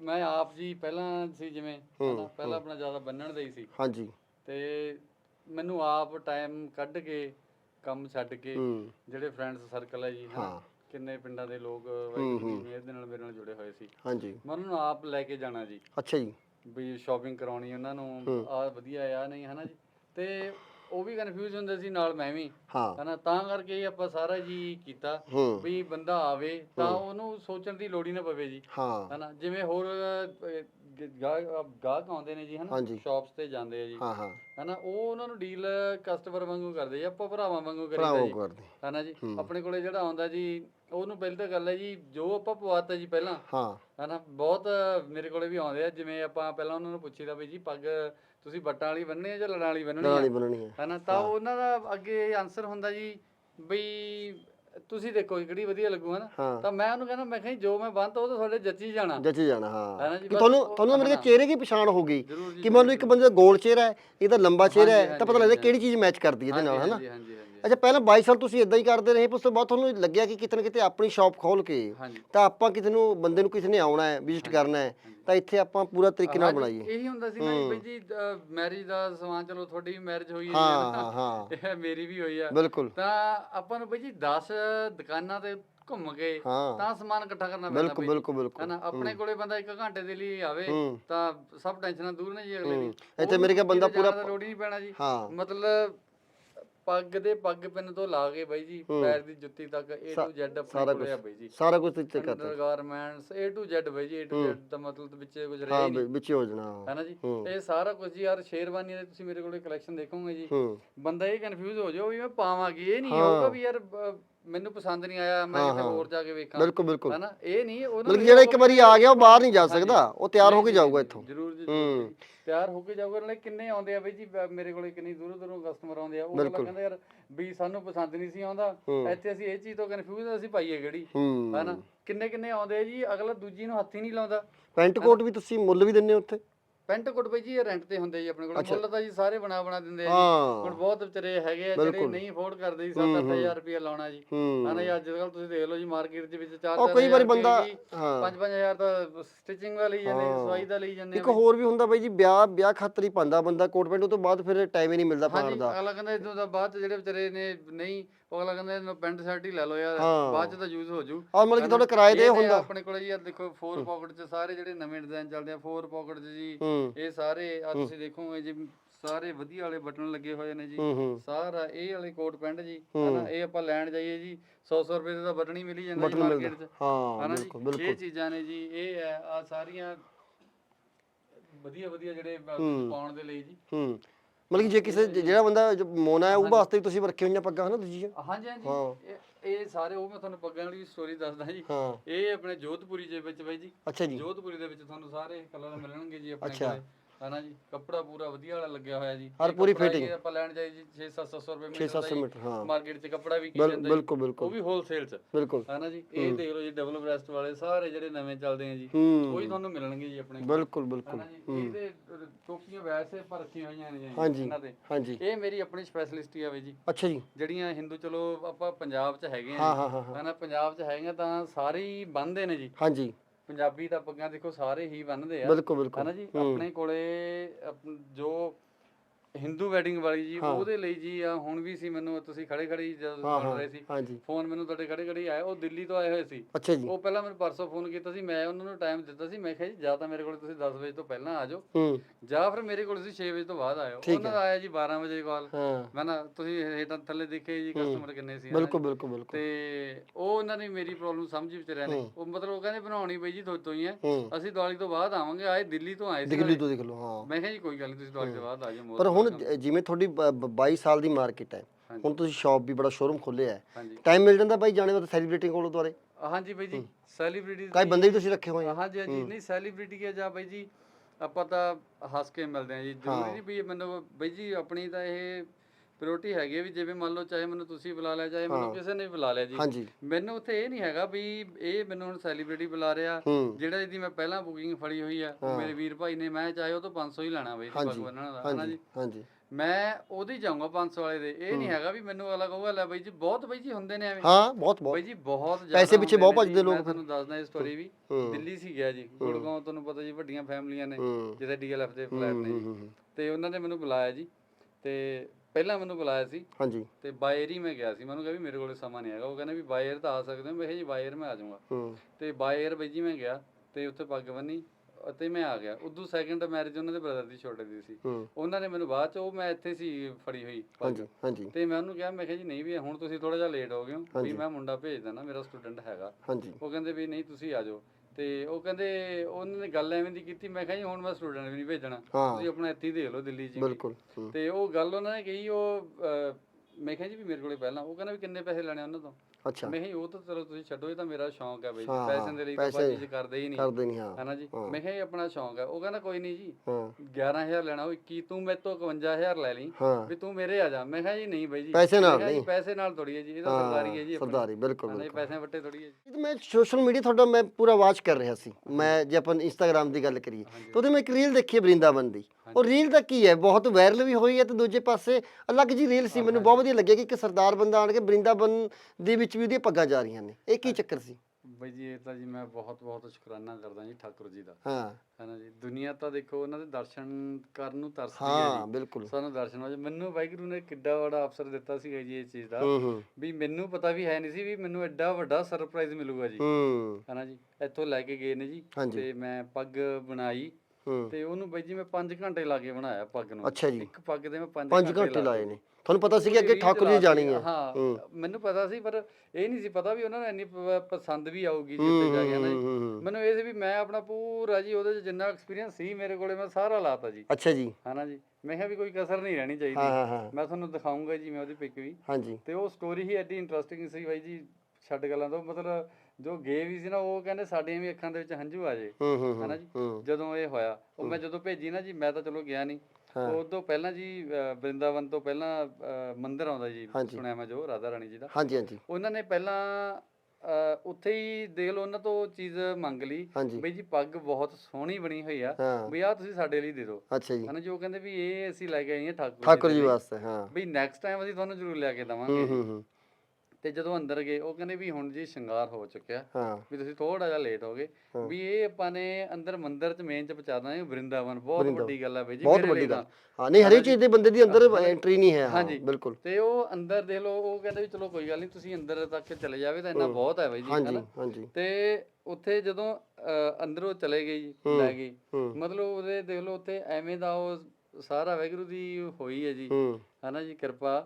ਮੈਂ ਆਪ ਜੀ ਪਹਿਲਾਂ ਸੀ ਜਿਵੇਂ ਹਨਾ ਪਹਿਲਾਂ ਆਪਣਾ ਜ਼ਿਆਦਾ ਬੰਨਣ ਦੇ ਹੀ ਸੀ। ਹਾਂਜੀ। ਤੇ ਮੈਨੂੰ ਆਪ ਟਾਈਮ ਕੱਢ ਕੇ ਕੰਮ ਛੱਡ ਕੇ ਹੂੰ। ਜਿਹੜੇ ਫਰੈਂਡਸ ਸਰਕਲ ਹੈ ਜੀ ਹਨਾ ਹਾਂ। ਕਿੰਨੇ ਪਿੰਡਾਂ ਦੇ ਲੋਕ ਵਾਹਿਗੁਰੂ ਦੀ ਮਿਹਰ ਦੇ ਨਾਲ ਮੇਰੇ ਨਾਲ ਜੁੜੇ ਹੋਏ ਸੀ। ਹਾਂਜੀ। ਮੈਂ ਉਹਨਾਂ ਨੂੰ ਆਪ ਲੈ ਕੇ ਜਾਣਾ ਜੀ। ਅੱਛਾ ਜੀ। ਵੀ ਸ਼ਾਪਿੰਗ ਕਰਾਉਣੀ ਉਹਨਾਂ ਨੂੰ ਆ ਵਧੀਆ ਆ ਨਹੀਂ ਹਨਾ ਜੀ। ਤੇ ਉਹ ਵੀ ਕਨਫਿਊਜ਼ ਹੁੰਦੇ ਸੀ ਨਾਲ ਮੈਂ ਵੀ। ਹਾਂ। ਹਨਾ ਤਾਂ ਕਰਕੇ ਹੀ ਆਪਾਂ ਸਾਰਾ ਜੀ ਕੀਤਾ ਹੂੰ। ਵੀ ਬੰਦਾ ਆਵੇ ਤਾਂ ਉਹਨੂੰ ਸੋਚਣ ਦੀ ਲੋੜ ਹੀ ਨਾ ਪਵੇ ਜੀ। ਹਾਂ। ਹਨਾ ਜਿਵੇਂ ਹੋਰ ਅਹ, ਗ- ਗਾਹਕ ਗਾਹਕ ਆਉਂਦੇ ਨੇ ਜੀ ਹਨਾ। ਹਾਂਜੀ। ਸ਼ਾਪਸ ਤੇ ਜਾਂਦੇ ਆ ਜੀ। ਹਾਂ ਹਾਂ। ਹਨਾ ਉਹ ਉਹਨਾਂ ਨੂੰ ਡੀਲ ਕਸਟਮਰ ਵਾਂਗੂ ਕਰਦੇ ਜੀ ਆਪਾਂ ਭਰਾਵਾਂ ਵਾਂਗੂ ਕਰੀਦਾ ਭਰਾਵੋ ਜੀ। ਕਰਦੇ। ਹਨਾ ਜੀ ਆਪਣੇ ਕੋਲੇ ਜਿਹੜਾ ਆਉਂਦਾ ਜੀ ਉਹਨੂੰ ਪਹਿਲੀ ਤਾਂ ਗੱਲ ਹੈ ਜੀ ਜੋ ਆਪਾਂ ਪਵਾਤਾ ਜੀ ਪਹਿਲਾਂ ਹਾਂ। ਹਨਾ ਬਹੁਤ ਮੇਰੇ ਕੋਲੇ ਵੀ ਆਉਂਦੇ ਆ ਜਿਵੇਂ ਆਪਾਂ ਪਹਿਲਾਂ ਉਹਨਾਂ ਨੂੰ ਪੁੱਛੀਦਾ ਵੀ ਜੀ ਪੱਗ ਤੁਸੀਂ ਬੱਟਾਂ ਵਾਲੀ ਬੰਨਣੀ ਹੈ ਜਾਂ ਲੜਾਂ ਵਾਲੀ ਬੰਨਣੀ ਹੈ ਹੀ ਬਣਨੀ ਹੈ ਹਨਾ ਤਾਂ ਉਹਨਾਂ ਦਾ ਅੱਗੇ ਆਨਸਰ ਹੁੰਦਾ ਜੀ ਬਈ ਤੁਸੀਂ ਦੇਖੋ ਕਿਹੜੀ ਵਧੀਆ ਲੱਗੂ ਹਨਾ। ਤਾਂ ਮੈਂ ਉਹਨੂੰ ਕਹਿੰਦਾ ਮੈਂ ਕਿਹਾ ਜੀ, ਮੈਂ ਬੰਨਤਾ ਉਹ ਤਾਂ ਤੁਹਾਡੇ ਜੱਚੀ ਜਾਣਾ। ਜੱਚੀ ਜਾਣਾ ਹਾਂ। ਤੁਹਾਨੂੰ ਤੁਹਾਨੂੰ ਮੇਰੇ। ਚਿਹਰੇ ਦੀ ਪਛਾਣ ਹੋ ਗਈ ਕਿ ਮੰਨ ਲਓ ਇੱਕ ਬੰਦੇ ਦਾ ਗੋਲ ਚਿਹਰਾ ਹੈ ਇਹ ਤਾਂ ਲੰਬਾ ਚਿਹਰਾ ਹੈ ਤਾਂ ਪਤਾ ਲੱਗਦਾ ਕਿਹੜੀ ਚੀਜ਼ ਮੈਚ ਕਰਦੀ ਹੈ ਇਹਦੇ ਨਾਲ ਹਨਾ। ਹਾਂਜੀ ਹਾਂਜੀ। ਅੱਛਾ ਪਹਿਲਾਂ 22 ਸਾਲ ਤੁਸੀਂ ਇਦਾਂ ਹੀ ਕਰਦੇ ਰਹੇ ਪਰ ਉਸ ਤੋਂ ਬਾਅਦ ਤੁਹਾਨੂੰ ਲੱਗਿਆ ਕਿ ਕਿਤੇ ਨਾ ਕਿਤੇ ਆਪਣੀ ਸ਼ਾਪ ਖੋਲ ਕੇ ਤਾਂ ਆਪਾਂ ਕਿਸੇ ਨੂੰ ਬੰਦੇ ਨੂੰ ਕਿਸੇ ਨੇ ਆਉਣਾ ਹੈ ਵਿਜ਼ਿਟ ਕਰਨਾ ਹੈ ਤਾਂ ਇੱਥੇ ਆਪਾਂ ਪੂਰਾ ਤਰੀਕੇ ਨਾਲ ਬਣਾਈਏ। ਇਹੀ ਹੁੰਦਾ ਸੀ ਨਾ ਜੀ ਬਈ ਜੀ ਮੈਰਿਜ ਦਾ ਸਮਾਨ ਚਲੋ ਤੁਹਾਡੀ ਵੀ ਮੈਰਿਜ ਹੋਈ ਹੈ। ਹਾਂ ਹਾਂ *laughs* ਮੇਰੀ ਵੀ ਹੋਈ ਆ। ਬਿਲਕੁਲ। ਤਾਂ ਆਪਾਂ ਨੂੰ ਬਈ ਜੀ 10 ਦੁਕਾਨਾਂ ਤੇ ਘੁੰਮ ਕੇ ਤਾਂ ਸਮਾਨ ਇਕੱਠਾ ਕਰਨਾ ਪੈਂਦਾ ਬਿਲਕੁਲ ਬਿਲਕੁਲ ਬਿਲਕੁਲ। ਹਨਾ ਆਪਣੇ ਕੋਲੇ ਬੰਦਾ 1 ਘੰਟੇ ਦੇ ਲਈ ਆਵੇ। ਤਾਂ ਸਭ ਟੈਨਸ਼ਨਾਂ ਦੂਰ ਨੇ ਜੀ ਅਗਲੇ ਦੀ। ਇੱਥੇ ਮੇਰੇ ਕਿਹਾ ਬੰਦਾ ਪੂਰਾ ਲੋੜ ਨਹੀਂ ਪੈਣਾ ਜੀ। ਮਤਲਬ ਪੱਗ ਦੇ ਪੱਗ ਪਿੰਨ ਤੋਂ ਲਾ ਕੇ ਬਾਈ ਜੀ ਪੈਰ ਦੀ ਜੁੱਤੀ ਤੱਕ A to Z ਆਪਣੇ ਕੋਲੇ ਆ ਬਾਈ ਜੀ। ਸਾਰਾ ਕੁਝ ਇੱਥੇ ਕਰਤਾ। Under garments A to Z ਬਾਈ ਜੀ A to Z ਦਾ ਮਤਲਬ ਵਿੱਚ ਕੁਝ ਰਿਹਾ ਹਾਂ ਵਿੱਚ ਹੀ ਜਾਣਾ ਹੈ। ਨਾ ਜੀ। ਇਹ ਸਾਰਾ ਕੁਝ ਜੀ ਯਾਰ ਸ਼ੇਰਵਾਨੀ ਦੇ ਤੁਸੀਂ ਮੇਰੇ ਕੋਲੇ ਕਲੈਕਸ਼ਨ ਦੇਖੋਗੇ ਜੀ। ਬੰਦਾ ਇਹ ਕਨਫਿਊਜ਼ ਹੋ ਜਾਓ ਵੀ ਮੈਂ ਪਾਵਾਂਗੀ ਇਹ ਨਹੀਂ ਹੋਊਗਾ ਵੀ ਯਾਰ ਮੈਨੂੰ ਪਸੰਦ ਨਹੀਂ ਆਇਆ ਮੈਂ ਕਿਤੇ ਹੋਰ ਜਾ ਕੇ ਵੇਖਾਂ। ਬਿਲਕੁਲ ਬਿਲਕੁਲ। ਹਨਾ? ਇਹ ਨਹੀਂ ਉਹਨਾਂ ਮਤਲਬ ਜਿਹੜਾ ਇੱਕ ਵਾਰੀ ਆ ਗਿਆ ਉਹ ਬਾਹਰ ਨਹੀਂ ਜਾ ਸਕਦਾ। ਉਹ ਤਿਆਰ ਹੋ ਕੇ ਜਾਊਗਾ ਇੱਥੋਂ। ਜਰੂਰ ਜੀ ਜ਼ਰੂਰ। ਜੀ। ਤਿਆਰ ਹੋ ਕੇ ਜਾਊਗਾ ਨਾਲੇ ਕਿੰਨੇ ਆਉਂਦੇ ਆ ਬਈ ਜੀ ਬ- ਮੇਰੇ ਕੋਲੇ ਕਿੰਨੀ ਦੂਰੋਂ ਦੂਰੋਂ ਕਸਟਮਰ ਆਉਂਦੇ ਆ। ਉਹ ਅਗਲਾ ਕਹਿੰਦਾ ਯਾਰ ਵੀ ਸਾਨੂੰ ਪਸੰਦ ਨਹੀਂ ਸੀ ਆਉਂਦਾ। ਇੱਥੇ ਅਸੀਂ ਇਹ ਚੀਜ਼ ਤੋਂ ਕਨਫਿਊਜ਼ ਅਸੀਂ ਪਾਈਏ ਕਿਹੜੀ ਹੂੰ। ਹਨਾ? ਕਿੰਨੇ ਕਿੰਨੇ ਆਉਂਦੇ ਆ ਜੀ ਅਗਲਾ ਦੂਜੀ ਨੂੰ ਹੱਥ ਹੀ ਨਹੀਂ ਲਾਉਂਦਾ। ਪੈਂਟ ਕੋਟ ਵੀ ਤੁਸੀਂ ਮੁੱਲ ਵੀ ਦਿੰਦੇ ਹੋ ਉੱਥੇ? ਪੈਂਟ ਕੋਟ ਬਈ ਜੀ ਇਹ ਰੈਂਟ ਤੇ ਹੁੰਦੇ ਜੀ ਆਪਣੇ ਕੋਲ। ਮੁੱਲ ਤਾਂ ਜੀ ਸਾਰੇ ਬਣਾ ਬਣਾ ਦਿੰਦੇ ਆ ਜੀ। ਹੁਣ ਬਹੁਤ ਵਿਚਾਰੇ ਹੈਗੇ ਆ ਜਿਹੜੇ ਨਹੀਂ ਅਫੋਰਡ ਕਰਦੇ ਜੀ 7-8000 ਰੁਪਏ ਲਾਉਣਾ ਜੀ। ਹਨਾ ਜੀ ਅੱਜ ਕੱਲ ਤੁਸੀਂ ਦੇਖ ਲਓ ਜੀ ਮਾਰਕੀਟ ਦੇ ਵਿੱਚ 4 ਉਹ ਕਈ ਵਾਰੀ ਬੰਦਾ ਹਾਂ। 5-5000 ਤਾਂ ਸਟਿਚਿੰਗ ਵਾਲੀ ਜਾਂਦੇ ਸਵਾਈ ਦਾ ਲਈ ਜਾਂਦੇ ਇੱਕ ਹੋਰ ਵੀ ਹੁੰਦਾ ਬਾਈ ਜੀ ਵਿਆਹ ਵਿਆਹ ਖਾਤਰ ਹੀ ਪਾਉਂਦਾ ਬੰਦਾ ਕੋਟ ਪੈਂਟ ਉਹ ਤੋਂ ਬਾਅਦ ਫਿਰ ਟਾਈਮ ਹੀ ਨਹੀਂ ਮਿਲਦਾ ਪਾਉਣ ਹਾਂਜੀ ਦਾ। ਅਗਲਾ ਕਹਿੰਦਾ ਇਦੋਂ ਦਾ ਬਾਅਦ ਜਿਹੜੇ ਵਿਚਾਰੇ ਨੇ ਨਹੀਂ ਉਹ ਅਗਲਾ ਕਹਿੰਦਾ ਇਹਨੂੰ ਪੈਂਟ ਸ਼ਰਟ ਹੀ ਲੈ ਲਓ ਯਾਰ ਹਾਂ। ਬਾਅਦ ਚ ਤਾਂ ਯੂਜ਼ ਹੋ ਜੂ। ਔਰ ਮਤਲਬ ਕਿ ਤੁਹਾਡੇ ਕਿਰਾਏ ਤੇ ਇਹ ਹੁੰਦਾ। ਆਪਣੇ ਕੋਲੇ ਜੀ ਯਾਰ ਦੇਖੋ 4 ਪਾਕਟ 'ਚ ਸਾਰੇ ਜਿਹੜੇ ਨਵੇਂ ਡਿਜ਼ਾਈਨ ਚੱਲਦੇ ਆ 4 ਪਾਕਟ 'ਚ ਜੀ ਹੂੰ। ਇਹ ਸਾਰੇ ਆ ਤੁਸੀਂ ਦੇਖੋਗੇ ਜੀ ਸਾਰੇ ਵਧੀਆ ਵਾਲੇ ਬਟਨ ਲੱਗੇ ਹੋਏ ਨੇ ਜੀ। ਹੂੰ ਹੂੰ। ਸਾਰਾ ਇਹ ਵਾਲੇ ਕੋਟ ਪੈਂਟ ਜੀ ਹਨਾ ਇਹ ਆਪਾਂ ਲੈਣ ਜਾਈਏ ਜੀ 100 100 ਰੁਪਏ ਦੇ ਤਾਂ ਬਟਨ ਹੀ ਮਿਲੀ ਜਾਂਦਾ ਜੀ ਬਟਨ ਮਾਰਕੀਟ ਮਿਲਦਾ 'ਚ। ਹਾਂ ਹਨਾ ਬਿਲਕੁਲ ਜੀ ਬਿਲਕੁਲ ਇਹ ਚੀਜ਼ਾਂ ਨੇ ਜੀ ਇਹ ਹੈ ਆ ਸਾਰੀਆਂ ਵਧੀਆ ਵਧੀਆ ਜਿਹੜੇ ਪਾਉਣ ਦੇ ਲਈ ਜੀ। ਹੂੰ। ਮਤਲਬ ਕਿ ਜੇ ਕਿਸੇ ਜਿਹੜਾ ਬੰਦਾ ਜੋ ਮੋਨਾ ਹੈ ਉਹ ਵਾਸਤੇ ਵੀ ਤੁਸੀਂ ਰੱਖੇ ਹੋਈਆਂ ਪੱਗਾਂ ਹਨਾ ਦੂਜੀਆਂ ਹਾਂਜੀ ਹਾਂਜੀ। ਇਹ- ਇਹ ਸਾਰੇ ਉਹ ਮੈਂ ਤੁਹਾਨੂੰ ਪੱਗਾਂ ਵਾਲੀ ਸਟੋਰੀ ਦੱਸਦਾ ਜੀ। ਹਾਂ। ਇਹ ਆਪਣੇ ਜੋਧਪੁਰੀ ਦੇ ਵਿੱਚ ਬਾਈ ਜੀ। ਅੱਛਾ ਜੀ। ਜੋਧਪੁਰੀ ਦੇ ਵਿੱਚ ਤੁਹਾਨੂੰ ਸਾਰੇ ਕਲਰ ਮਿਲਣਗੇ ਜੀ ਆਪਣੇ ਕੋਲੇ। ਹਨਾ ਜੀ? ਕੱਪੜਾ ਪੂਰਾ ਵਧੀਆ ਵਾਲਾ ਲੱਗਿਆ ਹੋਇਆ ਜੀ। ਹਰ ਪੂਰੀ। ਜੀ ਆਪਾਂ ਲੈਣ ਜਾਈ ਜੀ 6-700 ਰੁਪਏ 6-700 ਮੀਟਰ ਹਾਂ। ਮਾਰਕੀਟ 'ਚ ਕੱਪੜਾ ਵੀ ਕੀ ਜਾਂਦਾ ਜੀ। ਬਿਲਕੁਲ ਉਹ ਬਿਲਕੁਲ ਵੀ ਹੋਲਸੇਲ 'ਚ। ਬਿਲਕੁਲ। ਹਨਾ ਜੀ? ਇਹ ਦੇਖ ਲਓ ਜੀ ਡਬਲ ਬ੍ਰੈਸਟ ਵਾਲੇ ਸਾਰੇ ਜਿਹੜੇ ਨਵੇਂ ਚੱਲਦੇ ਆ ਜੀ ਹੂੰ। ਉਹੀ ਤੁਹਾਨੂੰ ਮਿਲਣਗੇ ਜੀ ਆਪਣੇ ਕੋਲ। ਬਿਲਕੁਲ ਬਿਲਕੁਲ। ਇਹਦੇ ਟੋਪੀਆਂ ਵੈਸੇ ਪਰ ਰੱਖੀਆਂ ਹੋਈਆਂ ਨੇ ਜੀ ਇਹਨਾਂ ਤੇ। ਹਾਂਜੀ। ਇਹ ਮੇਰੀ ਆਪਣੀ ਸਪੈਸ਼ਲਿਸਟ ਹੀ ਆ ਬਈ ਜੀ। ਅੱਛਾ ਜੀ। ਜਿਹੜੀਆਂ ਹਿੰਦੂ ਚਲੋ ਆਪਾਂ ਪੰਜਾਬ 'ਚ ਹੈਗੇ ਆ ਹਨਾ ਪੰਜਾਬ 'ਚ ਹੈਗੇ ਤਾਂ ਸਾਰੇ ਹੀ ਬੰਨਦੇ ਨੇ ਜੀ। ਹਾਂਜੀ। ਪੰਜਾਬੀ ਤਾਂ ਪੱਗਾਂ ਦੇਖੋ ਸਾਰੇ ਹੀ ਬੰਨਦੇ ਆ। ਬਿਲਕੁਲ ਬਿਲਕੁਲ। ਹਨਾ ਜੀ? ਆਪਣੇ ਕੋਲੇ ਜੋ ਹਿੰਦੂ ਵੈਡਿੰਗ ਵਾਲੀ ਜੀ ਉਹਦੇ ਲਈ ਜੀ ਆ ਹੁਣ ਵੀ ਸੀ ਮੈਨੂੰ ਤੁਸੀਂ ਖੜੇ ਖੜੇ ਹੀ ਜਦੋਂ ਹਾਂ ਸੁਣ ਹਾਂ ਰਹੇ ਸੀ। ਹਾਂਜੀ। ਫੋਨ ਮੈਨੂੰ ਤੁਹਾਡੇ ਖੜੇ ਖੜੇ ਹੀ ਆਇਆ ਉਹ ਦਿੱਲੀ ਤੋਂ ਆਏ ਹੋਏ ਸੀ। ਅੱਛਾ ਜੀ। ਉਹ ਪਹਿਲਾਂ ਮੈਨੂੰ ਪਰਸੋਂ ਫੋਨ ਕੀਤਾ ਸੀ ਮੈਂ ਉਹਨਾਂ ਨੂੰ ਟਾਈਮ ਦਿੱਤਾ ਸੀ ਮੈਂ ਕਿਹਾ ਜੀ ਜਾਂ ਤਾਂ ਮੇਰੇ ਕੋਲ ਤੁਸੀਂ 10 ਵਜੇ ਤੋਂ ਪਹਿਲਾਂ ਆ ਜਾਓ ਹੂੰ। ਜਾਂ ਫਿਰ ਮੇਰੇ ਕੋਲ ਤੁਸੀਂ 6 ਵਜੇ ਤੋਂ ਬਾਅਦ ਆਇਓ। ਉਹਨਾਂ ਦਾ ਆਇਆ ਜੀ 12 ਵਜੇ ਕਾਲ ਹਾਂ। ਮੈਂ ਨਾ ਤੁਸੀਂ ਹੇਠਾਂ ਥੱਲੇ ਦੇਖੇ ਜੀ ਕਸਟਮਰ ਕਿੰਨੇ ਸੀ ਹਨਾ ਬਿਲਕੁਲ ਬਿਲਕੁਲ ਬਿਲਕੁਲ। ਤੇ ਉਹ ਉਹਨਾਂ ਨੇ ਮੇਰੀ ਪ੍ਰੋਬਲਮ ਸਮਝੀ ਵਿਚਾਰਿਆਂ ਨੇ ਉਹ ਮਤਲਬ ਉਹ ਕਹਿੰਦੇ ਬਣਾਉਣੀ ਬਈ ਜੀ ਤੁਹਾਡੇ ਤੋਂ ਹੀ ਹੈ। ਹੂੰ। ਅਸੀਂ ਦਿਵਾਲੀ ਤੋਂ ਬਾਅਦ ਆਵਾਂਗੇ ਆਏ ਦਿੱਲੀ ਤੋਂ ਆਏ ਸੀ ਦਿੱਲੀ ਤੋਂ ਦੇਖ ਲਓ ਹਾਂ। ਮੈਂ ਕਿਹਾ ਜੀ ਕੋਈ ਗੱਲ ਨਹੀਂ ਤੁਸੀਂ ਦਿਵਾਲੀ ਤੋਂ ਬਾਅਦ ਆ ਜਾਓ ਪਰ ਹੁਣ ਜ- ਜਿਵੇਂ ਤੁਹਾਡੀ ਬ- ਬ- 22 ਸਾਲ ਦੀ ਮਾਰਕੀਟ ਹੈ। ਹਾਂਜੀ। ਹੁਣ ਤੁਸੀਂ ਸ਼ਾਪ ਵੀ ਬੜਾ ਸ਼ੋਰੂਮ ਖੋਲਿਆ ਹੈ। ਹਾਂਜੀ। ਟਾਈਮ ਮਿਲ ਜਾਂਦਾ ਬਾਈ ਜਾਣੇ ਵਾਸਤੇ ਸੈਲੀਬ੍ਰਿਟੀ ਕੋਲੋਂ ਦੁਆਰੇ ਹਾਂਜੀ ਬਈ ਜੀ ਸੈਲੀਬ੍ਰਿਟੀ ਕਾਈ ਬੰਦੇ ਵੀ ਤੁਸੀਂ ਰੱਖੇ ਹੋਏ ਆ ਹਾਂਜੀ ਹਾਂਜੀ। ਨਹੀਂ ਸੈਲੀਬ੍ਰਿਟੀ ਹੈ ਜਾਂ ਬਈ ਜੀ ਆਪਾਂ ਤਾਂ ਹੱਸ ਕੇ ਮਿਲਦੇ ਆ ਜੀ। ਜ਼ਰੂਰੀ ਨਹੀਂ ਵੀ ਇਹ ਮੈਨੂੰ ਬਈ ਜੀ ਆਪਣੀ ਤਾਂ ਇਹ ਪ੍ਰਾਇੋਰਟੀ ਹੈਗੀ ਹੈ ਵੀ ਜਿਵੇਂ ਮੰਨ ਲਓ ਚਾਹੇ ਮੈਨੂੰ ਤੁਸੀਂ ਬੁਲਾ ਲਿਆ ਚਾਹੇ ਮੈਨੂੰ ਕਿਸੇ ਨੇ ਬੁਲਾ ਲਿਆ ਜੀ। ਮੈਨੂੰ ਉੱਥੇ ਇਹ ਨਹੀਂ ਹੈਗਾ ਵੀ ਇਹ ਮੈਨੂੰ ਹੁਣ ਸੈਲੀਬ੍ਰਿਟੀ ਬੁਲਾ ਰਿਹਾ ਜਿਹੜਾ ਇਹਦੀ ਮੈਂ ਪਹਿਲਾਂ ਬੁਕਿੰਗ ਫੜੀ ਹੋਈ ਆ ਮੇਰੇ ਵੀਰ ਭਾਈ ਨੇ ਮੈਂ ਚਾਹੇ ਉਹ ਤੋਂ 500 ਹੀ ਲੈਣਾ ਬਈ ਬੰਨਣ ਦਾ ਹਨਾ ਜੀ? ਹਾਂਜੀ। ਮੈਂ ਉਹਦੀ ਜਾਊਂਗਾ 500 ਵਾਲੇ ਦੇ। ਇਹ ਨਹੀਂ ਹੈਗਾ ਵੀ ਮੈਨੂੰ ਅਗਲਾ ਕਹੂਗਾ ਲੈ ਬਈ ਜੀ ਬਹੁਤ ਬਈ ਜੀ ਹੁੰਦੇ ਨੇ ਐਵੇਂ। ਹਾਂ ਬਹੁਤ ਬਹੁਤ। ਬਈ ਜੀ ਬਹੁਤ ਜ਼ਿਆਦਾ ਪੈਸੇ ਪਿੱਛੇ ਬਹੁਤ ਭੱਜਦੇ ਲੋਕ ਤੁਹਾਨੂੰ ਦੱਸਦਾ ਇਹ ਸਟੋਰੀ ਵੀ। ਦਿੱਲੀ ਸੀ ਗਿਆ ਜੀ। ਗੁੜਗਾਉਂ ਤੁਹਾਨੂੰ ਪਤਾ ਜੀ ਵੱਡੀਆਂ ਫੈਮਲੀਆਂ ਨੇ ਜਿੱਥੇ ਡੀਐਲਐਫ ਦੇ ਫਲੈਟ ਨੇ। ਤੇ ਉਹਨਾਂ ਨੇ ਮੈਨੂੰ ਬੁਲਾਇਆ ਜੀ। ਤੇ ਪਹਿਲਾਂ ਮੈਨੂੰ ਬੁਲਾਇਆ ਸੀ ਹਾਂਜੀ। ਤੇ ਬਾਇਰ ਹੀ ਮੈਂ ਗਿਆ ਸੀ। ਮੈਨੂੰ ਕਿਹਾ ਵੀ ਮੇਰੇ ਕੋਲੇ ਸਮਾਂ ਨਹੀਂ ਹੈਗਾ। ਉਹ ਕਹਿੰਦੇ ਵੀ ਬਾਇਰ ਤਾਂ ਆ ਸਕਦੇ ਹੋ। ਮੈਂ ਕਿਹਾ ਜੀ ਬਾਇਰ ਮੈਂ ਆ ਜਾਊਂਗਾ। ਤੇ ਬਾਇਰ ਬਈ ਜੀ ਮੈਂ ਗਿਆ ਤੇ ਉੱਥੇ ਪੱਗ ਬੰਨੀ ਅਤੇ ਮੈਂ ਆ ਗਿਆ। ਉਦੋਂ ਸੈਕਿੰਡ ਮੈਰਿਜ ਉਹਨਾਂ ਦੇ ਬ੍ਰਦਰ ਦੀ ਛੋਟੇ ਦੀ ਸੀ। ਉਹਨਾਂ ਨੇ ਮੈਨੂੰ ਬਾਅਦ ਚ ਉਹ ਮੈਂ ਇੱਥੇ ਸੀ ਫੜੀ ਹੋਈ। ਹਾਂਜੀ ਹਾਂਜੀ। ਤੇ ਮੈਂ ਉਹਨੂੰ ਕਿਹਾ ਮੈਂ ਕਿਹਾ ਜੀ ਨਹੀਂ ਵੀ ਹੁਣ ਤੁਸੀਂ ਥੋੜਾ ਜਿਹਾ ਲੇਟ ਹੋ ਗਏ ਹੋ। ਵੀ ਮੈਂ ਮੁੰਡਾ ਭੇਜ ਦੇਣਾ ਮੇਰਾ ਸਟੂਡੈਂਟ ਹੈਗਾ। ਹਾਂਜੀ। ਉਹ ਕਹਿੰਦੇ ਵੀ ਨਹੀਂ ਤੁਸੀਂ ਆ ਜਾਓ। ਤੇ ਉਹ ਕਹਿੰਦੇ ਉਹਨਾਂ ਨੇ ਗੱਲ ਐਵੇਂ ਦੀ ਕੀਤੀ ਮੈਂ ਕਿਹਾ ਜੀ ਹੁਣ ਮੈਂ ਸਟੂਡੈਂਟ ਵੀ ਨਹੀਂ ਭੇਜਣਾ। ਹਾਂ। ਤੁਸੀਂ ਆਪਣਾ ਇੱਥੇ ਹੀ ਦੇਖ ਲਓ ਦਿੱਲੀ 'ਚ। ਬਿਲਕੁਲ ਹੂੰ, ਤੇ ਉਹ ਗੱਲ ਉਹਨਾਂ ਨੇ ਕਹੀ ਉਹ ਅਹ, ਮੈਂ ਕਿਹਾ ਜੀ ਵੀ ਮੇਰੇ ਕੋਲੇ ਪਹਿਲਾਂ ਉਹ ਕਹਿੰਦਾ ਵੀ ਕਿੰਨੇ ਪੈਸੇ ਲੈਣੇ ਉਹਨਾਂ ਤੋਂ? ਅੱਛਾ। ਮੈਂ ਕਿਹਾ ਉਹ ਤਾਂ ਚਲੋ ਤੁਸੀਂ ਛੱਡੋ ਇਹ ਤਾਂ ਮੇਰਾ ਸ਼ੌਂਕ ਹੈ ਬਈ। ਹਾਂ, ਪੈਸੇ ਦੇ ਲਈ ਤਾਂ ਪੈਸੇ ਚੀਜ਼ ਕਰਦੇ ਹੀ ਨਹੀਂ। ਕਰਦੇ ਨਹੀਂ ਹਾਂ। ਹਨਾ ਜੀ? ਮੈਂ ਕਿਹਾ ਇਹ ਆਪਣਾ ਸ਼ੌਂਕ ਹੈ। ਉਹ ਕਹਿੰਦਾ ਕੋਈ ਨਹੀਂ ਜੀ ਹਾਂ। 11000 ਲੈਣਾ ਉਹ 21 ਤੂੰ ਮੇਰੇ ਤੋਂ 51000 ਲੈ ਲਈ ਹਾਂ। ਵੀ ਤੂੰ ਮੇਰੇ ਆ ਜਾ। ਮੈਂ ਕਿਹਾ ਜੀ ਨਹੀਂ ਬਈ ਜੀ। ਪੈਸੇ ਨਾਲ ਮੈਂ ਕਿਹਾ ਜੀ, ਨਹੀਂ। ਪੈਸੇ ਨਾਲ ਥੋੜੀ ਹੈ ਜੀ ਇਹ ਤਾਂ ਸਰਦਾਰੀ ਹੈ ਜੀ ਆਪਣੀ। ਸਰਦਾਰੀ ਬਿਲਕੁਲ ਹਨਾ ਜੀ ਪੈਸੇ ਵੱਟੇ ਥੋੜੀ ਹੈ ਜੀ। ਮੈਂ ਸੋਸ਼ਲ ਮੀਡੀਆ ਤੁਹਾਡਾ ਮੈਂ ਪੂਰਾ ਵਾਚ ਕਰ ਰਿਹਾ ਸੀ। ਮੈਂ ਜੇ ਆਪਾਂ ਇੰਸਟਾਗ੍ਰam ਦੀ ਗੱਲ ਕਰੀਏ ਤਾਂ ਉਹਦੇ ਮੈਂ ਇੱਕ ਰੀਲ ਦੇਖੀ ਹੈ ਬ੍ਰਿੰਦਾਵਨ ਦੀ। ਉਹ ਰੀਲ ਦਾ ਕੀ ਹੈ? ਬਹੁਤ ਵਾਇਰਲ ਵੀ ਹੋਈ ਹੈ ਤੇ ਦੂਜੇ ਪਾਸੇ ਅਲੱਗ ਜੀ ਰੀਲ ਸੀ। ਮੈਨੂੰ ਬਹੁਤ ਵਧੀਆ ਲੱਗਿਆ ਕਿ ਇੱਕ ਸਰਦਾਰ ਬੰਦਾ ਆਣ ਕੇ ਬ੍ਰਿੰਦਾਵਨ ਦੇ ਵਿੱਚ ਵੀ ਉਹਦੀਆਂ ਪੱਗਾਂ ਜਾ ਰਹੀਆਂ ਨੇ। ਇਹ ਕੀ ਚੱਕਰ ਸੀ? ਬਾਈ ਜੀ ਇਹ ਤਾਂ ਜੀ ਮੈਂ ਬਹੁਤ ਬਹੁਤ ਸ਼ੁਕਰਾਨਾ ਕਰਦਾ ਜੀ ਠਾਕੁਰ ਜੀ ਦਾ। ਹਾਂ। ਹੈਨਾ ਜੀ ਦੁਨੀਆ ਤਾਂ ਦੇਖੋ ਉਹਨਾਂ ਦੇ ਦਰਸ਼ਨ ਕਰਨ ਨੂੰ ਤਰਸਦੀ ਹੈ ਹਾਂ ਬਿਲਕੁਲ। ਸਾਨੂੰ ਦਰਸ਼ਨ ਹੋ ਜਾ। ਮੈਨੂੰ ਵਾਹਿਗੁਰੂ ਨੇ ਕਿੱਡਾ ਵੱਡਾ ਅਵਸਰ ਦਿੱਤਾ ਸੀਗਾ ਜੀ ਇਹ ਚੀਜ਼ ਦਾ। ਹੂੰ ਹੂੰ। ਵੀ ਮੈਨੂੰ ਪਤਾ ਵੀ ਹੈ ਨਹੀਂ ਸੀ ਵੀ ਮੈਨੂੰ ਐਡਾ ਵੱਡਾ ਸਰਪ੍ਰਾਈਜ਼ ਮਿਲੂਗਾ ਜੀ। ਹੂੰ। ਹੈਨਾ ਜੀ ਇੱਥੋਂ ਲੈ ਕੇ ਗਏ ਨੇ ਜੀ। ਹਾਂਜੀ। ਤੇ ਮੈਂ ਪੱਗ ਬਣਾਈ। ਹੂੰ। ਤੇ ਉਹਨੂੰ ਬਾਈ ਜੀ ਮੈਂ 5 ਘੰਟੇ ਲਾ ਕੇ ਬਣਾਇਆ ਪੱਗ ਨੂੰ। ਅੱਛਾ ਜੀ। ਇੱਕ ਪੱਗ ਦੇ ਮੈਂ 5 5 ਘੰਟੇ ਲਾਏ ਨੇ। ਤੁਹਾਨੂੰ ਪਤਾ ਸੀ ਕਿ ਅੱਗੇ ਠਾਕੁਰ ਜੀ ਜਾਣੀ ਹੈ ਹਾਂ। ਮੈਨੂੰ ਪਤਾ ਸੀ ਪਰ ਇਹ ਨਹੀਂ ਸੀ ਪਤਾ ਵੀ ਉਹਨਾਂ ਨੂੰ ਇੰਨੀ ਪ- ਪਸੰਦ ਵੀ ਆਊਗੀ ਜੀ ਉੱਤੇ ਜਾ ਕੇ ਨਾ ਜੀ। ਹੂੰ। ਮੈਨੂੰ ਇਹ ਸੀ ਵੀ ਮੈਂ ਆਪਣਾ ਪੂਰਾ ਜੀ ਉਹਦੇ 'ਚ ਜਿੰਨਾ ਐਕਸਪੀਰੀਅੰਸ ਸੀ ਮੇਰੇ ਕੋਲੇ ਮੈਂ ਸਾਰਾ ਲਾਤਾ ਜੀ। ਅੱਛਾ ਜੀ। ਹਨਾ ਜੀ। ਮੈਂ ਕਿਹਾ ਵੀ ਕੋਈ ਕਸਰ ਨਹੀਂ ਰਹਿਣੀ ਹਾਂ ਚਾਹੀਦੀ। ਹਾਂ ਹਾਂ ਮੈਂ ਤੁਹਾਨੂੰ ਦਿਖਾਉਂਗਾ ਜੀ ਮੈਂ ਉਹਦੀ ਪਿਕ ਵੀ। ਹਾਂਜੀ। ਤੇ ਉਹ ਸਟੋਰੀ ਹੀ ਐਡੀ ਇੰਟਰਸਟਿੰਗ ਸੀ ਬਾਈ ਜੀ ਛੱਡ ਗੱਲਾਂ ਤੋਂ। ਮਤਲਬ ਜੋ ਗੇ ਵੀ ਸੀ ਨਾ ਉਹ ਕਹਿੰਦੇ ਸਾਡੀਆਂ ਵੀ ਅੱਖਾਂ ਦੇ ਵਿੱਚ ਹੰਝੂ ਆ ਜੇ। ਹੂੰ ਹੂੰ ਹਨਾ ਜੀ? ਜਦੋਂ ਇਹ ਹੋਇਆ ਉਹ ਮੈਂ ਜਦੋਂ ਭੇਜੀ ਨਾ ਜੀ ਮੈਂ ਤਾਂ ਚਲੋ ਗਿਆ ਨਹੀਂ। ਉਹ ਤੋਂ ਪਹਿਲਾਂ ਜੀ ਬ੍ਰਿੰਦਾਵਨ ਤੋਂ ਪਹਿਲਾਂ ਮੰਦਿਰ ਆਉਂਦਾ ਜੀ। ਸੁਣਿਆ ਮੈਂ ਜੋ ਰਾਧਾ ਰਾਣੀ ਜੀ ਦਾ। ਹਾਂਜੀ ਹਾਂਜੀ। ਉਹਨਾਂ ਨੇ ਪਹਿਲਾਂ ਉੱਥੇ ਹੀ ਦੇਖ ਲਓ ਉਹਨਾਂ ਤੋਂ ਚੀਜ਼ ਮੰਗ ਲਈ ਬਈ ਜੀ ਪੱਗ ਬਹੁਤ ਸੋਹਣੀ ਬਣੀ ਹੋਈ ਆ। ਵੀ ਆ ਤੁਸੀਂ ਸਾਡੇ ਲਈ ਦੇ ਦਿਓ। ਅੱਛਾ ਜੀ। ਹਨਾ ਜੋ ਕਹਿੰਦੇ ਵੀ ਇਹ ਅਸੀਂ ਲੈ ਕੇ ਆਏ ਹਾਂ ਠਾਕੁਰ ਜੀ। ਵਾਸਤੇ ਹਾਂ। ਵੀ ਨੈਕਸਟ ਟਾਈਮ ਅਸੀਂ ਤੁਹਾਨੂੰ ਜ਼ਰੂਰ ਲਿਆ ਕੇ ਦਵਾਂਗੇ ਹੂੰ ਹੂੰ। ਤੇ ਜਦੋਂ ਅੰਦਰ ਗਏ ਉਹ ਕਹਿੰਦੇ ਵੀ ਹੁਣ ਜੀ ਸ਼ਿੰਗਾਰ ਹੋ ਚੁੱਕਿਆ ਹਾਂ ਵੀ ਤੁਸੀਂ ਥੋੜਾ ਜਿਹਾ ਲੇਟ ਹੋ ਗਏ ਹਾਂ। ਵੀ ਇਹ ਆਪਾਂ ਨੇ ਅੰਦਰ ਮੰਦਿਰ ਚ ਮੇਨ ਚ ਪਹੁੰਚਾ ਦਾਂਗੇ ਵਰਿੰਦਾਵਨ ਬਹੁਤ। ਵੱਡੀ ਗੱਲ ਆ ਬਈ ਜੀ ਬਹੁਤ ਵੱਡੀ। ਗੱਲ ਹਾਂ ਨਹੀਂ ਹਰੇਕ ਚੀਜ਼ ਦੇ ਬੰਦੇ ਦੀ ਅੰਦਰ ਐਂਟਰੀ ਨਹੀਂ ਹੈ ਹਾਂ। ਬਿਲਕੁਲ ਤੇ ਉਹ ਅੰਦਰ ਦੇਖ ਲਓ ਉਹ ਕਹਿੰਦੇ ਵੀ ਚਲੋ ਕੋਈ ਗੱਲ ਨਹੀਂ ਤੁਸੀਂ ਅੰਦਰ ਤੱਕ ਚਲੇ ਜਾਵੇ ਤਾਂ ਇੰਨਾ ਬਹੁਤ ਹੈ ਬਾਈ ਜੀ ਹਾਂਜੀ ਹਾਂਜੀ ਤੇ ਉੱਥੇ ਜਦੋਂ ਅੰਦਰੋਂ ਚਲੇ ਹੂੰ। ਲੈ ਗਏ ਹੂੰ ਮਤਲਬ ਉਹਦੇ ਦੇਖ ਲਓ ਉੱਥੇ ਐਵੇਂ ਦਾ ਉਹ ਸਾਰਾ ਵੈਗਰੂ ਦੀ ਹੋਈ ਹੈ ਜੀ ਹੂੰ ਹਨਾ ਜੀ ਕਿਰਪਾ